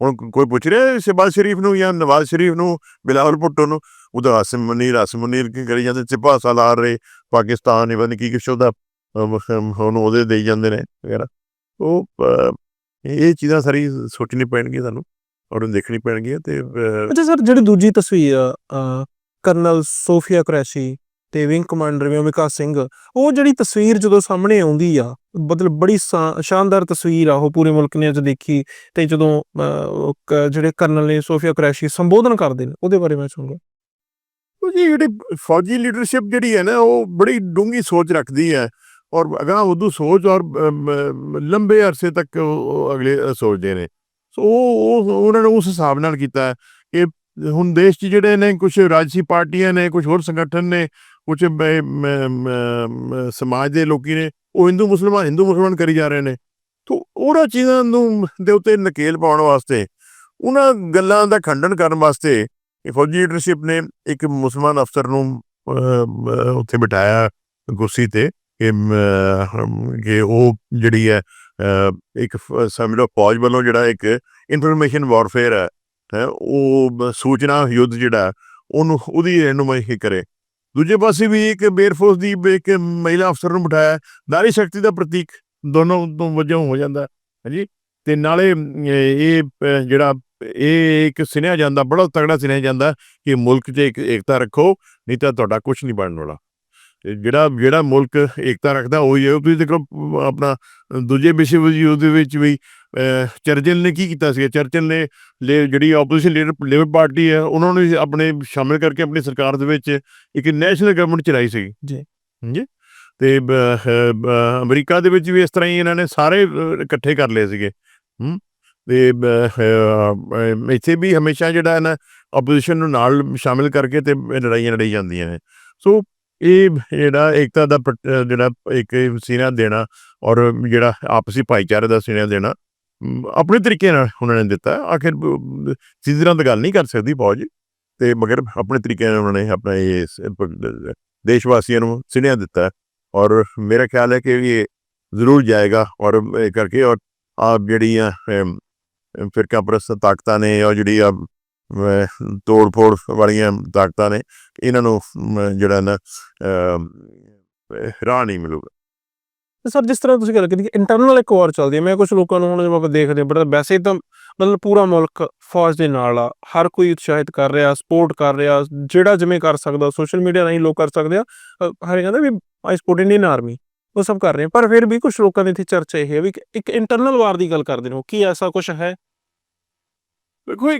ਹੁਣ ਕੋਈ ਪੁੱਛ ਰਿਹਾ ਸ਼ਹਿਬਾਜ਼ ਸ਼ਰੀਫ ਨੂੰ ਜਾਂ ਨਵਾਜ਼ ਸ਼ਰੀਫ ਨੂੰ ਬਿਲਾਵਲ ਭੁੱਟੋ ਨੂੰ? ਉਹਦਾ ਆਸਿਮ ਮੁਨੀਰ ਆਸਿਮ ਮੁਨੀਰ ਕੀ ਕਰੀ ਜਾਂਦੇ? ਚਿਪਾ ਸਾਲਾਰ ਰਹੇ ਪਾਕਿਸਤਾਨ ਇਵਨ ਕੀ ਕੁਛ ਅਮ, ਹੁਣ ਉਹਦੇ ਦੇਈ ਜਾਂਦੇ ਨੇ ਵਗੈਰਾ। ਉਹ ਇਹ ਚੀਜ਼ਾਂ ਸਾਰੀ ਸੋਚਣੀ ਪੈਣਗੀਆਂ ਸਾਨੂੰ ਔਰ ਦੇਖਣੀ ਪੈਣਗੀਆਂ ਤੇ ਅੱਛਾ ਸਰ ਜਿਹੜੀ ਦੂਜੀ ਤਸਵੀਰ ਆ, ਕਰਨਲ ਸੋਫੀਆ ਕੁਰੈਸ਼ੀ ਤੇ ਵਿੰਗ ਕਮਾਂਡਰ ਵਿਮਿਕਾ ਸਿੰਘ, ਉਹ ਜਿਹੜੀ ਤਸਵੀਰ ਜਦੋਂ ਸਾਹਮਣੇ ਆਉਂਦੀ ਆ, ਮਤਲਬ ਬੜੀ ਸ਼ਾਨਦਾਰ ਤਸਵੀਰ ਆ ਉਹ ਪੂਰੇ ਮੁਲਕ ਨੇ ਅੱਜ ਦੇਖੀ ਤੇ ਜਦੋਂ ਜਿਹੜੇ ਕਰਨਲ ਨੇ ਸੋਫੀਆ ਕੁਰੈਸ਼ੀ ਸੰਬੋਧਨ ਕਰਦੇ ਨੇ, ਉਹਦੇ ਬਾਰੇ ਮੈਂ ਚਾਹੂੰਗਾ ਜੀ ਜਿਹੜੀ ਫੌਜੀ ਲੀਡਰਸ਼ਿਪ ਜਿਹੜੀ ਹੈ ਨਾ, ਉਹ ਬੜੀ ਡੂੰਗੀ ਸੋਚ ਰੱਖਦੀ ਹੈ ਔਰ ਅਗਾਂਹ ਉਦੋਂ ਸੋਚ ਔਰ ਲੰਬੇ ਅਰਸੇ ਤੱਕ ਅਗਲੇ ਸੋਚਦੇ ਨੇ। ਸੋ ਉਹ ਉਹਨਾਂ ਨੇ ਉਸ ਹਿਸਾਬ ਨਾਲ ਕੀਤਾ ਕਿ ਹੁਣ ਦੇਸ਼ 'ਚ ਜਿਹੜੇ ਨੇ ਕੁਝ ਰਾਜਸੀ ਪਾਰਟੀਆਂ ਨੇ ਕੁਝ ਹੋਰ ਸੰਗਠਨ ਨੇ ਕੁਝ ਸਮਾਜ ਦੇ ਲੋਕੀ ਨੇ, ਉਹ ਹਿੰਦੂ ਮੁਸਲਮਾਨ ਹਿੰਦੂ ਮੁਸਲਮਾਨ ਕਰੀ ਜਾ ਰਹੇ ਨੇ। ਤੋ ਉਹਨਾਂ ਚੀਜ਼ਾਂ ਨੂੰ ਦੇ ਉੱਤੇ ਨਕੇਲ ਪਾਉਣ ਵਾਸਤੇ, ਉਹਨਾਂ ਗੱਲਾਂ ਦਾ ਖੰਡਨ ਕਰਨ ਵਾਸਤੇ ਇਹ ਫੌਜੀ ਲੀਡਰਸ਼ਿਪ ਨੇ ਇੱਕ ਮੁਸਲਮਾਨ ਅਫਸਰ ਨੂੰ ਉੱਥੇ ਬਿਠਾਇਆ ਕੁਰਸੀ ਤੇ ਕਿ ਕਿ ਉਹ ਜਿਹੜੀ ਹੈ ਇੱਕ ਸਮਝ ਲਓ, ਫੌਜ ਵੱਲੋਂ ਜਿਹੜਾ ਇੱਕ ਇਨਫੋਰਮੇਸ਼ਨ ਵਾਰਫੇਅਰ ਹੈ ਉਹ ਸੂਚਨਾ ਯੁੱਧ ਜਿਹੜਾ ਉਹਨੂੰ, ਉਹਦੀ ਰਹਿਨੁਮਾਈ ਕਰੇ। ਦੂਜੇ ਪਾਸੇ ਵੀ ਇੱਕ 에ਅਰ ਦੀ ਇੱਕ ਮਹਿਲਾ ਅਫਸਰ ਨੂੰ ਬਿਠਾਇਆ ਨਾਰੀ ਸ਼ਕਤੀ ਦਾ ਪ੍ਰਤੀਕ ਦੋਨੋਂ ਤੋਂ ਵਜੋਂ ਹੋ ਜਾਂਦਾ ਹੈ, ਹਾਂਜੀ। ਤੇ ਨਾਲੇ ਇਹ ਜਿਹੜਾ, ਇਹ ਇੱਕ ਸੁਣਿਆ ਜਾਂਦਾ, ਬੜਾ ਤਗੜਾ ਸੁਣਿਆ ਜਾਂਦਾ ਕਿ ਮੁਲਕ 'ਚ ਇੱਕ ਏਕਤਾ ਰੱਖੋ, ਨਹੀਂ ਤਾਂ ਤੁਹਾਡਾ ਕੁਝ ਨਹੀਂ ਬਣਨ ਵਾਲਾ। ਜਿਹੜਾ ਜਿਹੜਾ ਮੁਲਕ ਏਕਤਾ ਰੱਖਦਾ ਉਹ ਹੀ। ਤੁਸੀਂ ਦੇਖੋ ਆਪਣਾ ਦੂਜੇ ਵਿਸ਼ਵ ਯੁੱਧ ਦੇ ਵਿੱਚ ਵੀ ਚਰਚਿਲ ਨੇ ਕੀ ਕੀਤਾ ਸੀ ਚਰਚਿਲ ਨੇ ਜਿਹੜੀ ਆਪੋਜੀਸ਼ਨ ਲੀਡਰ ਲੇਬਰ ਪਾਰਟੀ ਹੈ ਉਹਨਾਂ ਨੂੰ ਆਪਣੇ ਸ਼ਾਮਿਲ ਕਰਕੇ ਆਪਣੀ ਸਰਕਾਰ ਦੇ ਵਿੱਚ ਇੱਕ ਨੈਸ਼ਨਲ ਗਵਰਨਮੈਂਟ ਚਲਾਈ ਸੀ ਜੀ। ਹਾਂਜੀ? ਤੇ ਅਮਰੀਕਾ ਦੇ ਵਿੱਚ ਵੀ ਇਸ ਤਰ੍ਹਾਂ ਹੀ ਇਹਨਾਂ ਨੇ ਸਾਰੇ ਇਕੱਠੇ ਕਰ ਲਏ ਸੀਗੇ। ਹੂੰ? ਤੇ ਇੱਥੇ ਵੀ ਹਮੇਸ਼ਾ ਜਿਹੜਾ ਹੈ ਨਾ ਆਪੋਜੀਸ਼ਨ ਨੂੰ ਨਾਲ ਸ਼ਾਮਿਲ ਕਰਕੇ ਤੇ ਲੜਾਈਆਂ ਲੜੀ ਜਾਂਦੀਆਂ ਨੇ। ਸੋ ਇਹ ਜਿਹੜਾ ਏਕਤਾ ਦਾ ਜਿਹੜਾ ਇੱਕ ਸੀਨਾ ਦੇਣਾ ਔਰ ਜਿਹੜਾ ਆਪਸੀ ਭਾਈਚਾਰੇ ਦਾ ਸੀਨਾ ਦੇਣਾ ਆਪਣੇ ਤਰੀਕੇ ਨਾਲ ਉਹਨਾਂ ਨੇ ਦਿੱਤਾ। ਆਖਿਰ ਬ- ਤਾਂ ਗੱਲ ਨਹੀਂ ਕਰ ਸਕਦੀ ਫੌਜ ਤੇ ਮਗਰ ਆਪਣੇ ਤਰੀਕੇ ਨਾਲ ਉਹਨਾਂ ਨੇ ਆਪਣਾ ਇਹ ਦੇਸ਼ ਵਾਸੀਆਂ ਨੂੰ ਸੁਨੇਹਾ ਦਿੱਤਾ। ਔਰ ਮੇਰਾ ਖਿਆਲ ਹੈ ਕਿ ਇਹ ਜ਼ਰੂਰ ਜਾਏਗਾ ਔਰ ਇਹ ਕਰਕੇ ਔਰ ਆਪ ਜਿਹੜੀਆਂ ਅਮ, ਫਿਰਕਾ ਪ੍ਰਸਤ ਤਾਕਤਾਂ ਨੇ ਔਰ ਜਿਹੜੀ ਆ ਤੋੜ ਫੋੜ ਵਾਲੀਆਂ ਤਾਕਤਾਂ ਨੇ, ਇਹਨਾਂ ਨੂੰ ਜਿਹੜਾ ਨਾ ਰਾਹ ਨਹੀਂ ਮਿਲੂਗਾ। ਸਰ, ਜਿਸ ਤਰ੍ਹਾਂ ਤੁਸੀਂ ਗੱਲ ਕੀਤੀ ਇੰਟਰਨਲ ਇੱਕ ਵਾਰ ਚੱਲਦੀ ਹੈ, ਮੈਂ ਕੁਝ ਲੋਕਾਂ ਨੂੰ ਹੁਣ ਜਦੋਂ ਆਪਾਂ ਦੇਖਦੇ ਹਾਂ, ਬੜਾ ਵੈਸੇ ਤਾਂ ਮਤਲਬ ਪੂਰਾ ਮੁਲਕ ਫੌਜ ਦੇ ਨਾਲ ਆ, ਹਰ ਕੋਈ ਉਤਸ਼ਾਹਿਤ ਕਰ ਰਿਹਾ ਸਪੋਰਟ ਕਰ ਰਿਹਾ, ਜਿਹੜਾ ਜਿਵੇਂ ਕਰ ਸਕਦਾ ਸੋਸ਼ਲ ਮੀਡੀਆ ਰਾਹੀਂ ਲੋਕ ਕਰ ਸਕਦੇ ਆ ਹਰੇ ਕਹਿੰਦੇ ਵੀ ਆਈ ਸਪੋਰਟ ਇੰਡੀਅਨ ਆਰਮੀ ਉਹ ਸਭ ਕਰ ਰਹੇ ਪਰ ਫਿਰ ਵੀ ਕੁਝ ਲੋਕਾਂ ਦੀ ਇੱਥੇ ਚਰਚਾ ਇਹ ਹੈ ਵੀ ਇੱਕ ਇੰਟਰਨਲ ਵਾਰ ਦੀ ਗੱਲ ਕਰਦੇ ਨੇ, ਉਹ ਕੀ ਐਸਾ ਕੁਝ ਹੈ? ਕੋਈ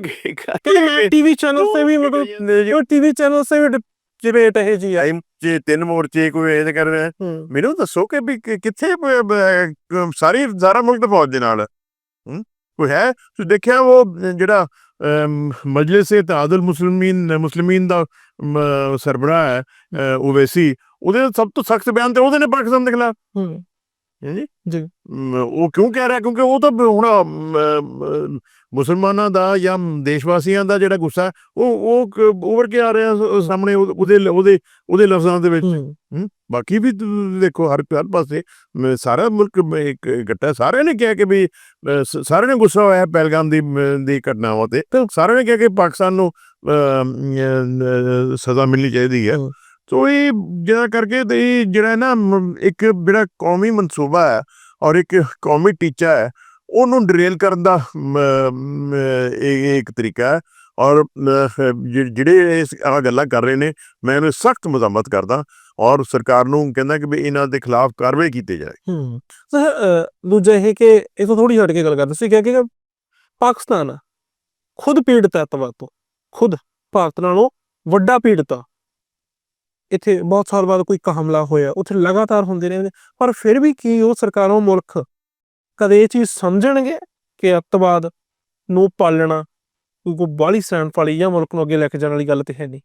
ਟੀਵੀ ਚੈਨਲ ਤੇ ਵੀ ਮਤਲਬ ਜੋ ਟੀਵੀ ਚੈਨਲ ਤੇ ਵੀ ਡਿਬੇਟ ਇਹ ਜੀ ਆ। ਟਾਈਮ ਚ ਤਿੰਨ ਮੋਰਚੇ ਕੋਈ ਇਹ ਕਰ ਰਿਹਾ। ਹੂੰ। ਮੈਨੂੰ ਦੱਸੋ ਕਿ ਵੀ ਕਿੱਥੇ ਸਾਰੀ ਸਾਰਾ ਮੁਲਕ ਫੌਜ ਦੇ ਨਾਲ ਹੂੰ? ਕੋਈ ਹੈ? ਤੁਸੀਂ ਦੇਖਿਆ ਉਹ ਜਿਹੜਾ ਮਜਲਿਸ ਇਤਿਹਾਦੁਲ ਮੁਸਲਮੀਨ ਮੁਸਲਮੀਨ ਦਾ ਮ, ਸਰਬਰਾਹ ਹੈ ਓਵੈਸੀ ਉਹਦੇ ਸਭ ਤੋਂ ਸਖਤ ਬਿਆਨ ਤੇ ਉਹਦੇ ਨੇ ਪਾਕਿਸਤਾਨ ਦੇ ਖਿਲਾਫ। ਹੂੰ। ਜੀ। ਜੀ। ਉਹ ਕਿਉਂ ਕਹਿ ਰਿਹਾ? ਕਿਉਂਕਿ ਉਹ ਤਾਂ ਹੁਣ ਮੁਸਲਮਾਨਾਂ ਦਾ ਜਾਂ ਦੇਸ਼ ਵਾਸੀਆਂ ਦਾ ਜਿਹੜਾ ਗੁੱਸਾ ਉਹ ਉਹ ਉਭਰ ਕੇ ਆ ਰਿਹਾ ਸਾਹਮਣੇ ਉਹ- ਉਹਦੇ ਉਹਦੇ ਉਹਦੇ ਲਫ਼ਜ਼ਾਂ ਦੇ ਵਿੱਚ। ਬਾਕੀ ਵੀ ਦੇਖੋ ਹਰ ਹਰ ਪਾਸੇ ਸਾਰਾ ਮੁਲਕ ਇੱਕ ਇਕੱਠਾ। ਸਾਰਿਆਂ ਨੇ ਕਿਹਾ ਕਿ ਵੀ ਸਾਰਿਆਂ ਨੇ ਗੁੱਸਾ ਹੋਇਆ ਪਹਿਲਗਾਮ ਦੀ ਦੀ ਘਟਨਾਵਾਂ ਤੇ। ਸਾਰਿਆਂ ਨੇ ਕਿਹਾ ਕਿ ਪਾਕਿਸਤਾਨ ਨੂੰ ਸਜ਼ਾ ਮਿਲਣੀ ਚਾਹੀਦੀ ਹੈ। ਸੋ ਇਹ ਜਿਹੜਾ ਕਰਕੇ ਤੇ ਇਹ ਜਿਹੜਾ ਨਾ ਇੱਕ ਜਿਹੜਾ ਕੌਮੀ ਮਨਸੂਬਾ ਹੈ ਔਰ ਇੱਕ ਕੌਮੀ ਟੀਚਾ ਹੈ, ਉਹਨੂੰ ਡਰੇਲ ਕਰਨ ਦਾ ਇਹ ਇੱਕ ਤਰੀਕਾ ਹੈ ਔਰ ਜਿਹੜੇ ਇਸ ਆਹ ਗੱਲਾਂ ਕਰ ਰਹੇ ਨੇ, ਮੈਂ ਇਹਨੂੰ ਸਖਤ ਮਜ਼ਾਮਤ ਕਰਦਾ ਔਰ ਸਰਕਾਰ ਨੂੰ ਕਹਿੰਦਾ ਕਿ ਵੀ ਇਹਨਾਂ ਦੇ ਖਿਲਾਫ ਕਾਰਵਾਈ ਕੀਤੀ ਜਾਏ। ਹੂੰ, ਸਰ ਦੂਜਾ ਇਹ ਕਿ ਇਹ ਤੋਂ ਥੋੜੀ ਹਟ ਕੇ ਗੱਲ ਕਰਦੇ ਸੀ ਕਿ ਪਾਕਿਸਤਾਨ ਖੁਦ ਪੀੜਤ ਹੈ ਅੱਤਵਾਦ ਤੋਂ, ਖੁਦ ਭਾਰਤ ਨਾਲੋਂ ਵੱਡਾ ਪੀੜਤ ਆ। ਇੱਥੇ ਬਹੁਤ ਸਾਲ ਬਾਅਦ ਕੋਈ ਇੱਕ ਹਮਲਾ ਹੋਇਆ ਉੱਥੇ ਲਗਾਤਾਰ ਹੁੰਦੇ ਰਹਿੰਦੇ ਪਰ ਫਿਰ ਵੀ ਕੀ ਉਹ ਸਰਕਾਰਾਂ ਮੁਲਕ ਕਦੇ ਇਹ ਚੀਜ਼ ਸਮਝਣਗੇ ਕਿ ਅੱਤਵਾਦ ਨੂੰ ਪਾਲਣਾ ਕੋਈ ਕੋਈ ਬਾਹਲੀ ਸੈਂਡ ਵਾਲੀ ਜਾਂ ਮੁਲਕ ਨੂੰ ਅੱਗੇ ਲੈ ਕੇ ਜਾਣ ਵਾਲੀ ਗੱਲ ਤੇ ਹੈ ਨਹੀਂ?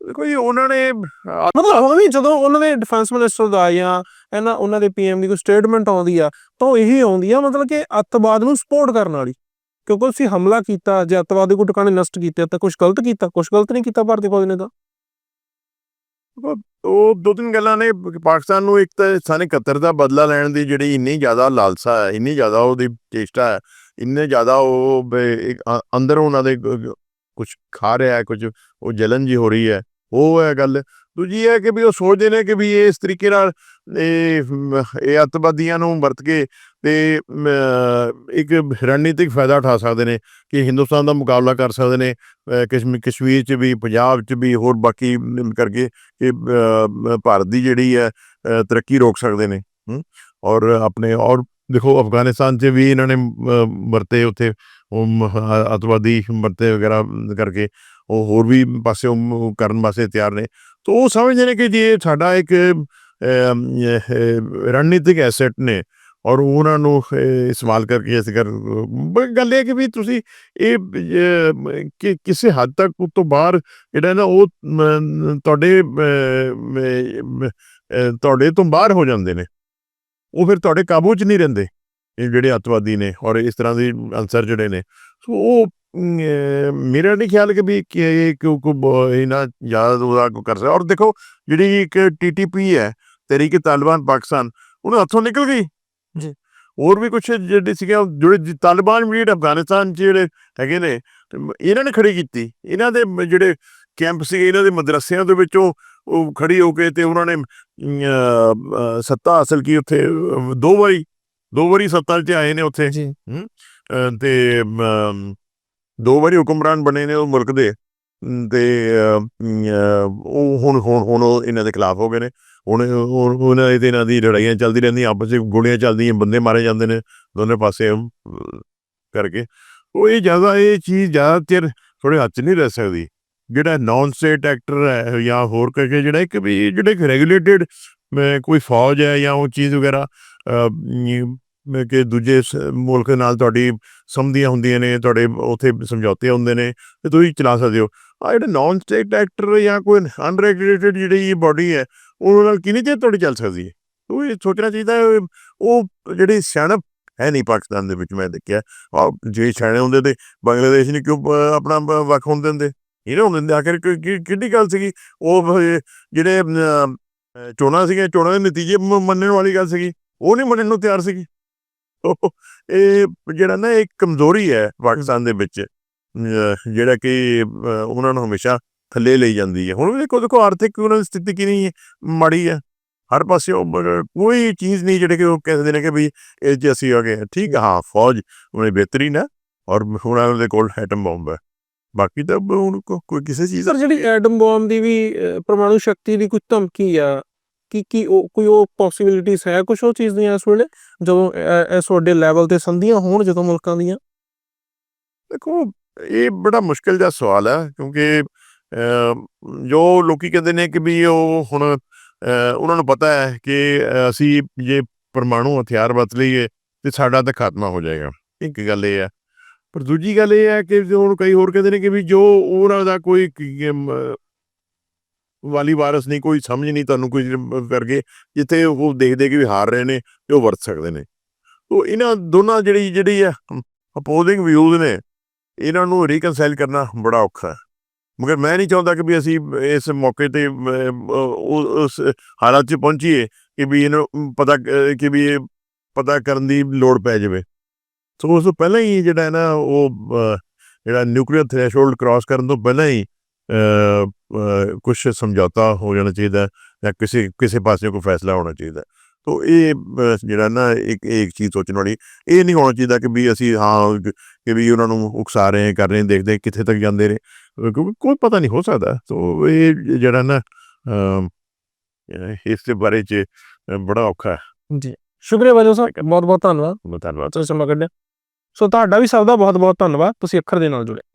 ਦੇਖੋ ਜੀ ਉਹਨਾਂ ਨੇ ਮਤਲਬ ਵੀ ਜਦੋਂ ਉਹਨਾਂ ਦੇ ਡਿਫੈਂਸ ਮਿਨਿਸਟਰ ਦਾ ਜਾਂ ਇਹਨਾਂ ਉਹਨਾਂ ਦੇ ਪੀਐਮ ਦੀ ਕੋਈ ਸਟੇਟਮੈਂਟ ਆਉਂਦੀ ਆ ਤਾਂ ਉਹ ਇਹੀ ਆਉਂਦੀ ਆ ਮਤਲਬ ਕਿ ਅੱਤਵਾਦ ਨੂੰ ਸਪੋਰਟ ਕਰਨ ਵਾਲੀ। ਕਿਉਂਕਿ ਅਸੀਂ ਹਮਲਾ ਕੀਤਾ ਜੇ ਅੱਤਵਾਦ ਦੇ ਕੋਈ ਟਿਕਾਣੇ ਨਸ਼ਟ ਕੀਤੇ ਤਾਂ ਕੁਝ ਗਲਤ ਕੀਤਾ ਕੁਝ ਗਲਤ ਨਹੀਂ ਕੀਤਾ ਭਾਰਤੀ ਫੌਜ ਨੇ ਤਾਂ। ਉਹ ਦੋ ਤਿੰਨ ਗੱਲਾਂ ਨੇ, ਪਾਕਿਸਤਾਨ ਨੂੰ ਇੱਕ ਤਾਂ ਸਨ 71 ਦਾ ਬਦਲਾ ਲੈਣ ਦੀ ਜਿਹੜੀ ਇੰਨੀ ਜ਼ਿਆਦਾ ਲਾਲਸਾ ਹੈ, ਇੰਨੀ ਜ਼ਿਆਦਾ ਉਹਦੀ ਚੇਸ਼ਟਾ ਹੈ, ਇੰਨੇ ਜ਼ਿਆਦਾ ਉਹ ਬ- ਅੰਦਰ ਉਹਨਾਂ ਦੇ ਕੁਝ ਖਾ ਰਿਹਾ ਹੈ ਕੁਝ ਉਹ ਜਲਨ ਜੀ ਹੋ ਰਹੀ ਹੈ, ਉਹ ਹੈ ਗੱਲ। ਦੂਜੀ ਹੈ ਕਿ ਵੀ ਉਹ ਸੋਚਦੇ ਨੇ ਕਿ ਵੀ ਇਹ ਇਸ ਤਰੀਕੇ ਨਾਲ ਇਹ ਮ, ਇਹ ਅੱਤਵਾਦੀਆਂ ਨੂੰ ਵਰਤ ਕੇ ਤੇ ਇੱਕ ਰਣਨੀਤਿਕ ਫਾਇਦਾ ਉਠਾ ਸਕਦੇ ਨੇ ਕਿ ਹਿੰਦੁਸਤਾਨ ਦਾ ਮੁਕਾਬਲਾ ਕਰ ਸਕਦੇ ਨੇ ਅ, ਕਸ਼ਮੀਰ 'ਚ ਵੀ ਪੰਜਾਬ 'ਚ ਵੀ ਹੋਰ ਬਾਕੀ ਕਰਕੇ ਕਿ ਭਾਰਤ ਦੀ ਜਿਹੜੀ ਹੈ ਤਰੱਕੀ ਰੋਕ ਸਕਦੇ ਨੇ ਔਰ ਆਪਣੇ ਔਰ ਦੇਖੋ ਅਫਗਾਨਿਸਤਾਨ 'ਚ ਵੀ ਇਹਨਾਂ ਨੇ ਵਰਤੇ ਉੱਥੇ ਉਹ ਅੱਤਵਾਦੀ ਵਰਤੇ ਵਗੈਰਾ ਕਰਕੇ ਉਹ ਹੋਰ ਵੀ ਪਾਸੇ ਉਹ ਕਰਨ ਵਾਸਤੇ ਤਿਆਰ ਨੇ। ਤਾਂ ਉਹ ਸਮਝਦੇ ਨੇ ਕਿ ਜੇ ਸਾਡਾ ਇੱਕ ਰਣਨੀਤਿਕ ਐਸੈਟ ਨੇ ਔਰ ਉਹਨਾਂ ਨੂੰ ਅ, ਇਸਤੇਮਾਲ ਕਰਕੇ ਇਸ ਕਰ ਗੱਲ ਇਹ ਕਿ ਵੀ ਤੁਸੀਂ ਇਹ ਕਿ ਕਿਸੇ ਹੱਦ ਤੱਕ ਉਸ ਤੋਂ ਬਾਹਰ ਜਿਹੜਾ ਨਾ ਉਹ ਤੁਹਾਡੇ ਤੁਹਾਡੇ ਤੋਂ ਬਾਹਰ ਹੋ ਜਾਂਦੇ ਨੇ। ਉਹ ਫਿਰ ਤੁਹਾਡੇ ਕਾਬੂ 'ਚ ਨਹੀਂ ਰਹਿੰਦੇ ਇਹ ਜਿਹੜੇ ਅੱਤਵਾਦੀ ਨੇ ਔਰ ਇਸ ਤਰ੍ਹਾਂ ਦੇ ਅਨਸਰ ਜਿਹੜੇ ਨੇ। ਸੋ ਉਹ ਖਿਆਲ ਕਿ ਵੀ ਕਿ ਇਹ ਕਿਉਂ ਕੋ ਇਹਨਾਂ ਜ਼ਿਆਦਾ ਉਹਦਾ ਕੋ ਕਰ ਸਕਦਾ। ਔਰ ਦੇਖੋ ਜਿਹੜੀ ਇੱਕ ਟੀਟੀਪੀ ਹੈ ਤਹਿਰੀਕ ਤਾਲਿਬਾਨ ਪਾਕਿਸਤਾਨ ਉਹਨਾਂ ਹੱਥੋਂ ਨਿਕਲ ਗਈ। ਜੀ। ਹੋਰ ਵੀ ਕੁਝ ਜਿਹੜੇ ਸੀਗੇ ਜਿਹੜੇ ਤਾਲਿਬਾਨ ਵੀ ਜਿਹੜੇ ਅਫਗਾਨਿਸਤਾਨ 'ਚ ਜਿਹੜੇ ਹੈਗੇ ਨੇ ਇਹਨਾਂ ਨੇ ਖੜੀ ਕੀਤੀ। ਇਹਨਾਂ ਦੇ ਜਿਹੜੇ ਕੈਂਪ ਸੀ ਇਹਨਾਂ ਦੇ ਮਦਰਸਿਆਂ ਦੇ ਵਿੱਚੋਂ ਉਹ ਖੜੀ ਹੋ ਕੇ ਤੇ ਉਹਨਾਂ ਨੇ ਸੱਤਾ ਹਾਸਲ ਕੀ ਉੱਥੇ ਦੋ ਵਾਰੀ ਦੋ ਵਾਰੀ ਸੱਤਾ 'ਚ ਆਏ ਨੇ ਉੱਥੇ। ਜੀ। ਤੇ ਦੋ ਵਾਰੀ ਹੁਕਮਰਾਨ ਬਣੇ ਨੇ ਉਹ ਮੁਲਕ ਦੇ। ਅਮ, ਤੇ ਉਹ ਹੁਣ ਹੁਣ ਹੁਣ ਉਹ ਇਹਨਾਂ ਦੇ ਖਿਲਾਫ ਹੋ ਗਏ ਨੇ। ਹੁਣ ਉਹਨਾਂ ਦੀ ਇਹਨਾਂ ਦੀ ਲੜਾਈਆਂ ਚੱਲਦੀ ਰਹਿੰਦੀਆਂ ਆਪਸ ਵਿੱਚ ਗੋਲੀਆਂ ਚੱਲਦੀਆਂ ਬੰਦੇ ਮਾਰੇ ਜਾਂਦੇ ਨੇ ਦੋਨੇ ਪਾਸੇ ਕਰਕੇ। ਉਹ ਇਹ ਜ਼ਿਆਦਾ ਇਹ ਚੀਜ਼ ਜ਼ਿਆਦਾ ਚਿਰ ਥੋੜੇ ਹੱਥ 'ਚ ਨਹੀਂ ਰਹਿ ਸਕਦੀ। ਜਿਹੜਾ ਨਾਨ ਸਟੇਟ ਐਕਟਰ ਹੈ ਜਾਂ ਹੋਰ ਕਰਕੇ ਜਿਹੜਾ ਇੱਕ ਵੀ ਜਿਹੜੇ ਰੈਗੂਲੇਟਡ ਕੋਈ ਫੌਜ ਹੈ ਜਾਂ ਉਹ ਚੀਜ਼ ਵਗੈਰਾ ਕਿ ਦੂਜੇ ਸ- ਮੁਲਕ ਨਾਲ ਤੁਹਾਡੀ ਸੰਧੀਆਂ ਹੁੰਦੀਆਂ ਨੇ, ਤੁਹਾਡੇ ਉਥੇ ਸਮਝੌਤੇ ਹੁੰਦੇ ਨੇ, ਤੇ ਤੁਸੀਂ ਚਲਾ ਸਕਦੇ ਹੋ। ਆ ਜਿਹੜੇ ਨਾਨ ਸਟੇਟ ਐਕਟਰ ਜਾਂ ਕੋਈ ਅਨਰੈਗੂਲੇਟਡ ਜਿਹੜੀ ਇਹ ਬਾਡੀ ਹੈ ਉਹਨਾਂ ਨਾਲ ਕਿੰਨੀ ਚਿਰ ਤੁਹਾਡੀ ਚੱਲ ਸਕਦੀ ਹੈ? ਉਹ ਇਹ ਸੋਚਣਾ ਚਾਹੀਦਾ ਉਹ ਜਿਹੜੀ ਸਿਆਣਪ ਹੈ ਨਹੀਂ ਪਾਕਿਸਤਾਨ ਦੇ ਵਿੱਚ, ਮੈਂ ਦੇਖਿਆ। ਆ ਜੇ ਸਿਆਣੇ ਹੁੰਦੇ ਤੇ ਬੰਗਲਾਦੇਸ਼ ਨੇ ਕਿਉਂ ਆਪਣਾ ਬ- ਵੱਖ ਹੋਣ ਦਿੰਦੇ? ਇਹ ਨਾ ਹੁੰਦੇ ਦਿੰਦੇ, ਆਖਿਰ ਕਿ- ਕਿ- ਗੱਲ ਸੀਗੀ? ਉਹ ਜਿਹੜੇ ਚੋਣਾਂ ਸੀਗੀਆਂ, ਚੋਣਾਂ ਦੇ ਨਤੀਜੇ ਮੰਨਣ ਵਾਲੀ ਗੱਲ ਸੀਗੀ। ਉਹ ਨਹੀਂ ਮੰਨਣ ਨੂੰ ਤਿਆਰ ਸੀਗੀ। ਇਹ ਜਿਹੜਾ ਨਾ ਇੱਕ ਕਮਜ਼ੋਰੀ ਹੈ ਪਾਕਿਸਤਾਨ ਦੇ ਵਿੱਚ ਜਿਹੜਾ ਕਿ ਉਹਨਾਂ ਨੂੰ ਹਮੇਸ਼ਾ ਥੱਲੇ ਲਈ ਜਾਂਦੀ ਹੈ। ਹੁਣ ਵੀ ਦੇਖੋ ਦੇਖੋ ਆਰਥਿਕ ਉਹਨਾਂ ਦੀ ਸਥਿਤੀ ਕਿੰਨੀ ਮਾੜੀ ਹੈ। ਹਰ ਪਾਸੇ ਕੋਈ ਚੀਜ਼ ਨਹੀਂ ਜਿਹੜੇ ਕਿ ਉਹ ਕਹਿੰਦੇ ਨੇ ਕਿ ਵੀ ਇਹ ਜੇ ਅਸੀਂ ਆ ਗਏ। ਠੀਕ ਹੈ, ਹਾਂ ਫੌਜ ਉਹਨੇ ਬਿਹਤਰੀਨ ਹੈ ਔਰ ਹੁਣ ਉਹਨਾਂ ਦੇ ਕੋਲ ਐਟਮ ਬੰਬ ਹੈ। ਬਾਕੀ ਤਾਂ ਹੁਣ ਕੋਈ ਕਿਸੇ ਚੀਜ਼ ਸਰ ਜਿਹੜੀ ਐਟਮ ਬੰਬ ਦੀ ਵੀ ਪਰਮਾਣੂ ਸ਼ਕਤੀ ਦੀ ਕੋਈ ਧਮਕੀ ਆ ਕੀ ਕੀ ਉਹ, ਕੋਈ ਉਹ ਪੋਸਿਬਿਲਿਟੀਜ਼ ਹੈ ਕੁਝ ਉਹ ਚੀਜ਼ ਦੀਆਂ ਇਸ ਵੇਲੇ? ਜਦੋਂ ਇਸ ਵੱਡੇ ਲੈਵਲ ਤੇ ਸੰਧੀਆਂ ਹੋਣ ਜਦੋਂ ਮੁਲਕਾਂ ਦੀਆਂ? ਦੇਖੋ, ਇਹ ਬੜਾ ਮੁਸ਼ਕਿਲ ਜਿਹਾ ਸਵਾਲ ਹੈ, ਕਿਉਂਕਿ ਜੋ ਲੋਕੀ ਕਹਿੰਦੇ ਨੇ ਕਿ ਵੀ ਉਹ ਹੁਣ ਉਹਨਾਂ ਨੂੰ ਪਤਾ ਹੈ ਕਿ ਅਸੀਂ ਜੇ ਪਰਮਾਣੂ ਹਥਿਆਰ ਵਰਤ ਲਈਏ ਤੇ ਸਾਡਾ ਤਾਂ ਖਾਤਮਾ ਹੋ ਜਾਏਗਾ। ਇੱਕ ਗੱਲ ਇਹ ਹੈ। ਪਰ ਦੂਜੀ ਗੱਲ ਇਹ ਹੈ ਕਿ ਹੁਣ ਕਈ ਹੋਰ ਕਹਿੰਦੇ ਨੇ ਕਿ ਵੀ ਜੋ ਉਹਨਾਂ ਦਾ ਕੋਈ ਵਾਲੀ ਵਾਰਸ ਨਹੀਂ, ਕੋਈ ਸਮਝ ਨਹੀਂ ਤੁਹਾਨੂੰ ਕੋਈ ਕਰਕੇ ਜਿੱਥੇ ਉਹ ਦੇਖਦੇ ਕਿ ਵੀ ਹਾਰ ਰਹੇ ਨੇ ਤੇ ਉਹ ਵਰਤ ਸਕਦੇ ਨੇ। ਤੋ ਇਹਨਾਂ ਦੋਨਾਂ ਜਿਹੜੀ ਜਿਹੜੀ ਆ ਅਪੋਜ਼ਿੰਗ ਵਿਊਜ਼ ਨੇ, ਇਹਨਾਂ ਨੂੰ ਰੀਕਨਸਾਈਲ ਕਰਨਾ ਬੜਾ ਔਖਾ ਹੈ। ਮਗਰ ਮੈਂ ਨਹੀਂ ਚਾਹੁੰਦਾ ਕਿ ਵੀ ਅਸੀਂ ਇਸ ਮੌਕੇ ਤੇ ਉਸ ਹਾਲਾਤ 'ਚ ਪਹੁੰਚੀਏ ਕਿ ਵੀ ਇਹਨੂੰ ਪਤਾ, ਕਿ ਵੀ ਇਹ ਪਤਾ ਕਰਨ ਦੀ ਲੋੜ ਪੈ ਜਾਵੇ। ਸੋ ਉਸ ਤੋਂ ਪਹਿਲਾਂ ਹੀ ਜਿਹੜਾ ਹੈ ਨਾ, ਉਹ ਜਿਹੜਾ ਨਿਊਕਲੀਅਰ ਥ੍ਰੈਸ਼ੋਲਡ ਕ੍ਰਾਸ ਕਰਨ ਤੋਂ ਪਹਿਲਾਂ ਹੀ ਕੁਝ ਸਮਝੌਤਾ ਹੋ ਜਾਣਾ ਚਾਹੀਦਾ ਜਾਂ ਕਿਸੇ ਕਿਸੇ ਪਾਸੇ ਕੋਈ ਫੈਸਲਾ ਹੋਣਾ ਚਾਹੀਦਾ। ਤੋ ਇਹ ਜਿਹੜਾ ਨਾ ਇੱਕ ਇੱਕ ਚੀਜ਼ ਸੋਚਣ ਵਾਲੀ ਇਹ ਨਹੀਂ ਹੋਣਾ ਚਾਹੀਦਾ ਕਿ ਵੀ ਅਸੀਂ ਹਾਂ ਕ- ਵੀ ਉਹਨਾਂ ਨੂੰ ਉਕਸਾ ਰਹੇ ਹਾਂ, ਕਰ ਰਹੇ ਦੇਖਦੇ ਕਿੱਥੇ ਤੱਕ ਜਾਂਦੇ ਨੇ ਅ, ਕਿਉਂਕਿ ਕੋਈ ਪਤਾ ਨਹੀਂ ਹੋ ਸਕਦਾ। ਤੋ ਇਹ ਜਿਹੜਾ ਨਾ ਇਸ ਦੇ ਬਾਰੇ ਚ ਬੜਾ ਔਖਾ ਹੈ। ਜੀ। ਸ਼ੁਕਰੀਆ ਵਜੋ ਸਾਹਿਬ ਬਹੁਤ ਬਹੁਤ ਧੰਨਵਾਦ। ਧੰਨਵਾਦ। ਤੁਸੀਂ ਸਮਾਂ ਕੱਢਿਆ। ਸੋ ਤੁਹਾਡਾ ਵੀ ਸਭ ਦਾ ਬਹੁਤ ਬਹੁਤ ਧੰਨਵਾਦ। ਤੁਸੀਂ ਅੱਖਰ ਦੇ ਨਾਲ ਜੁੜੇ।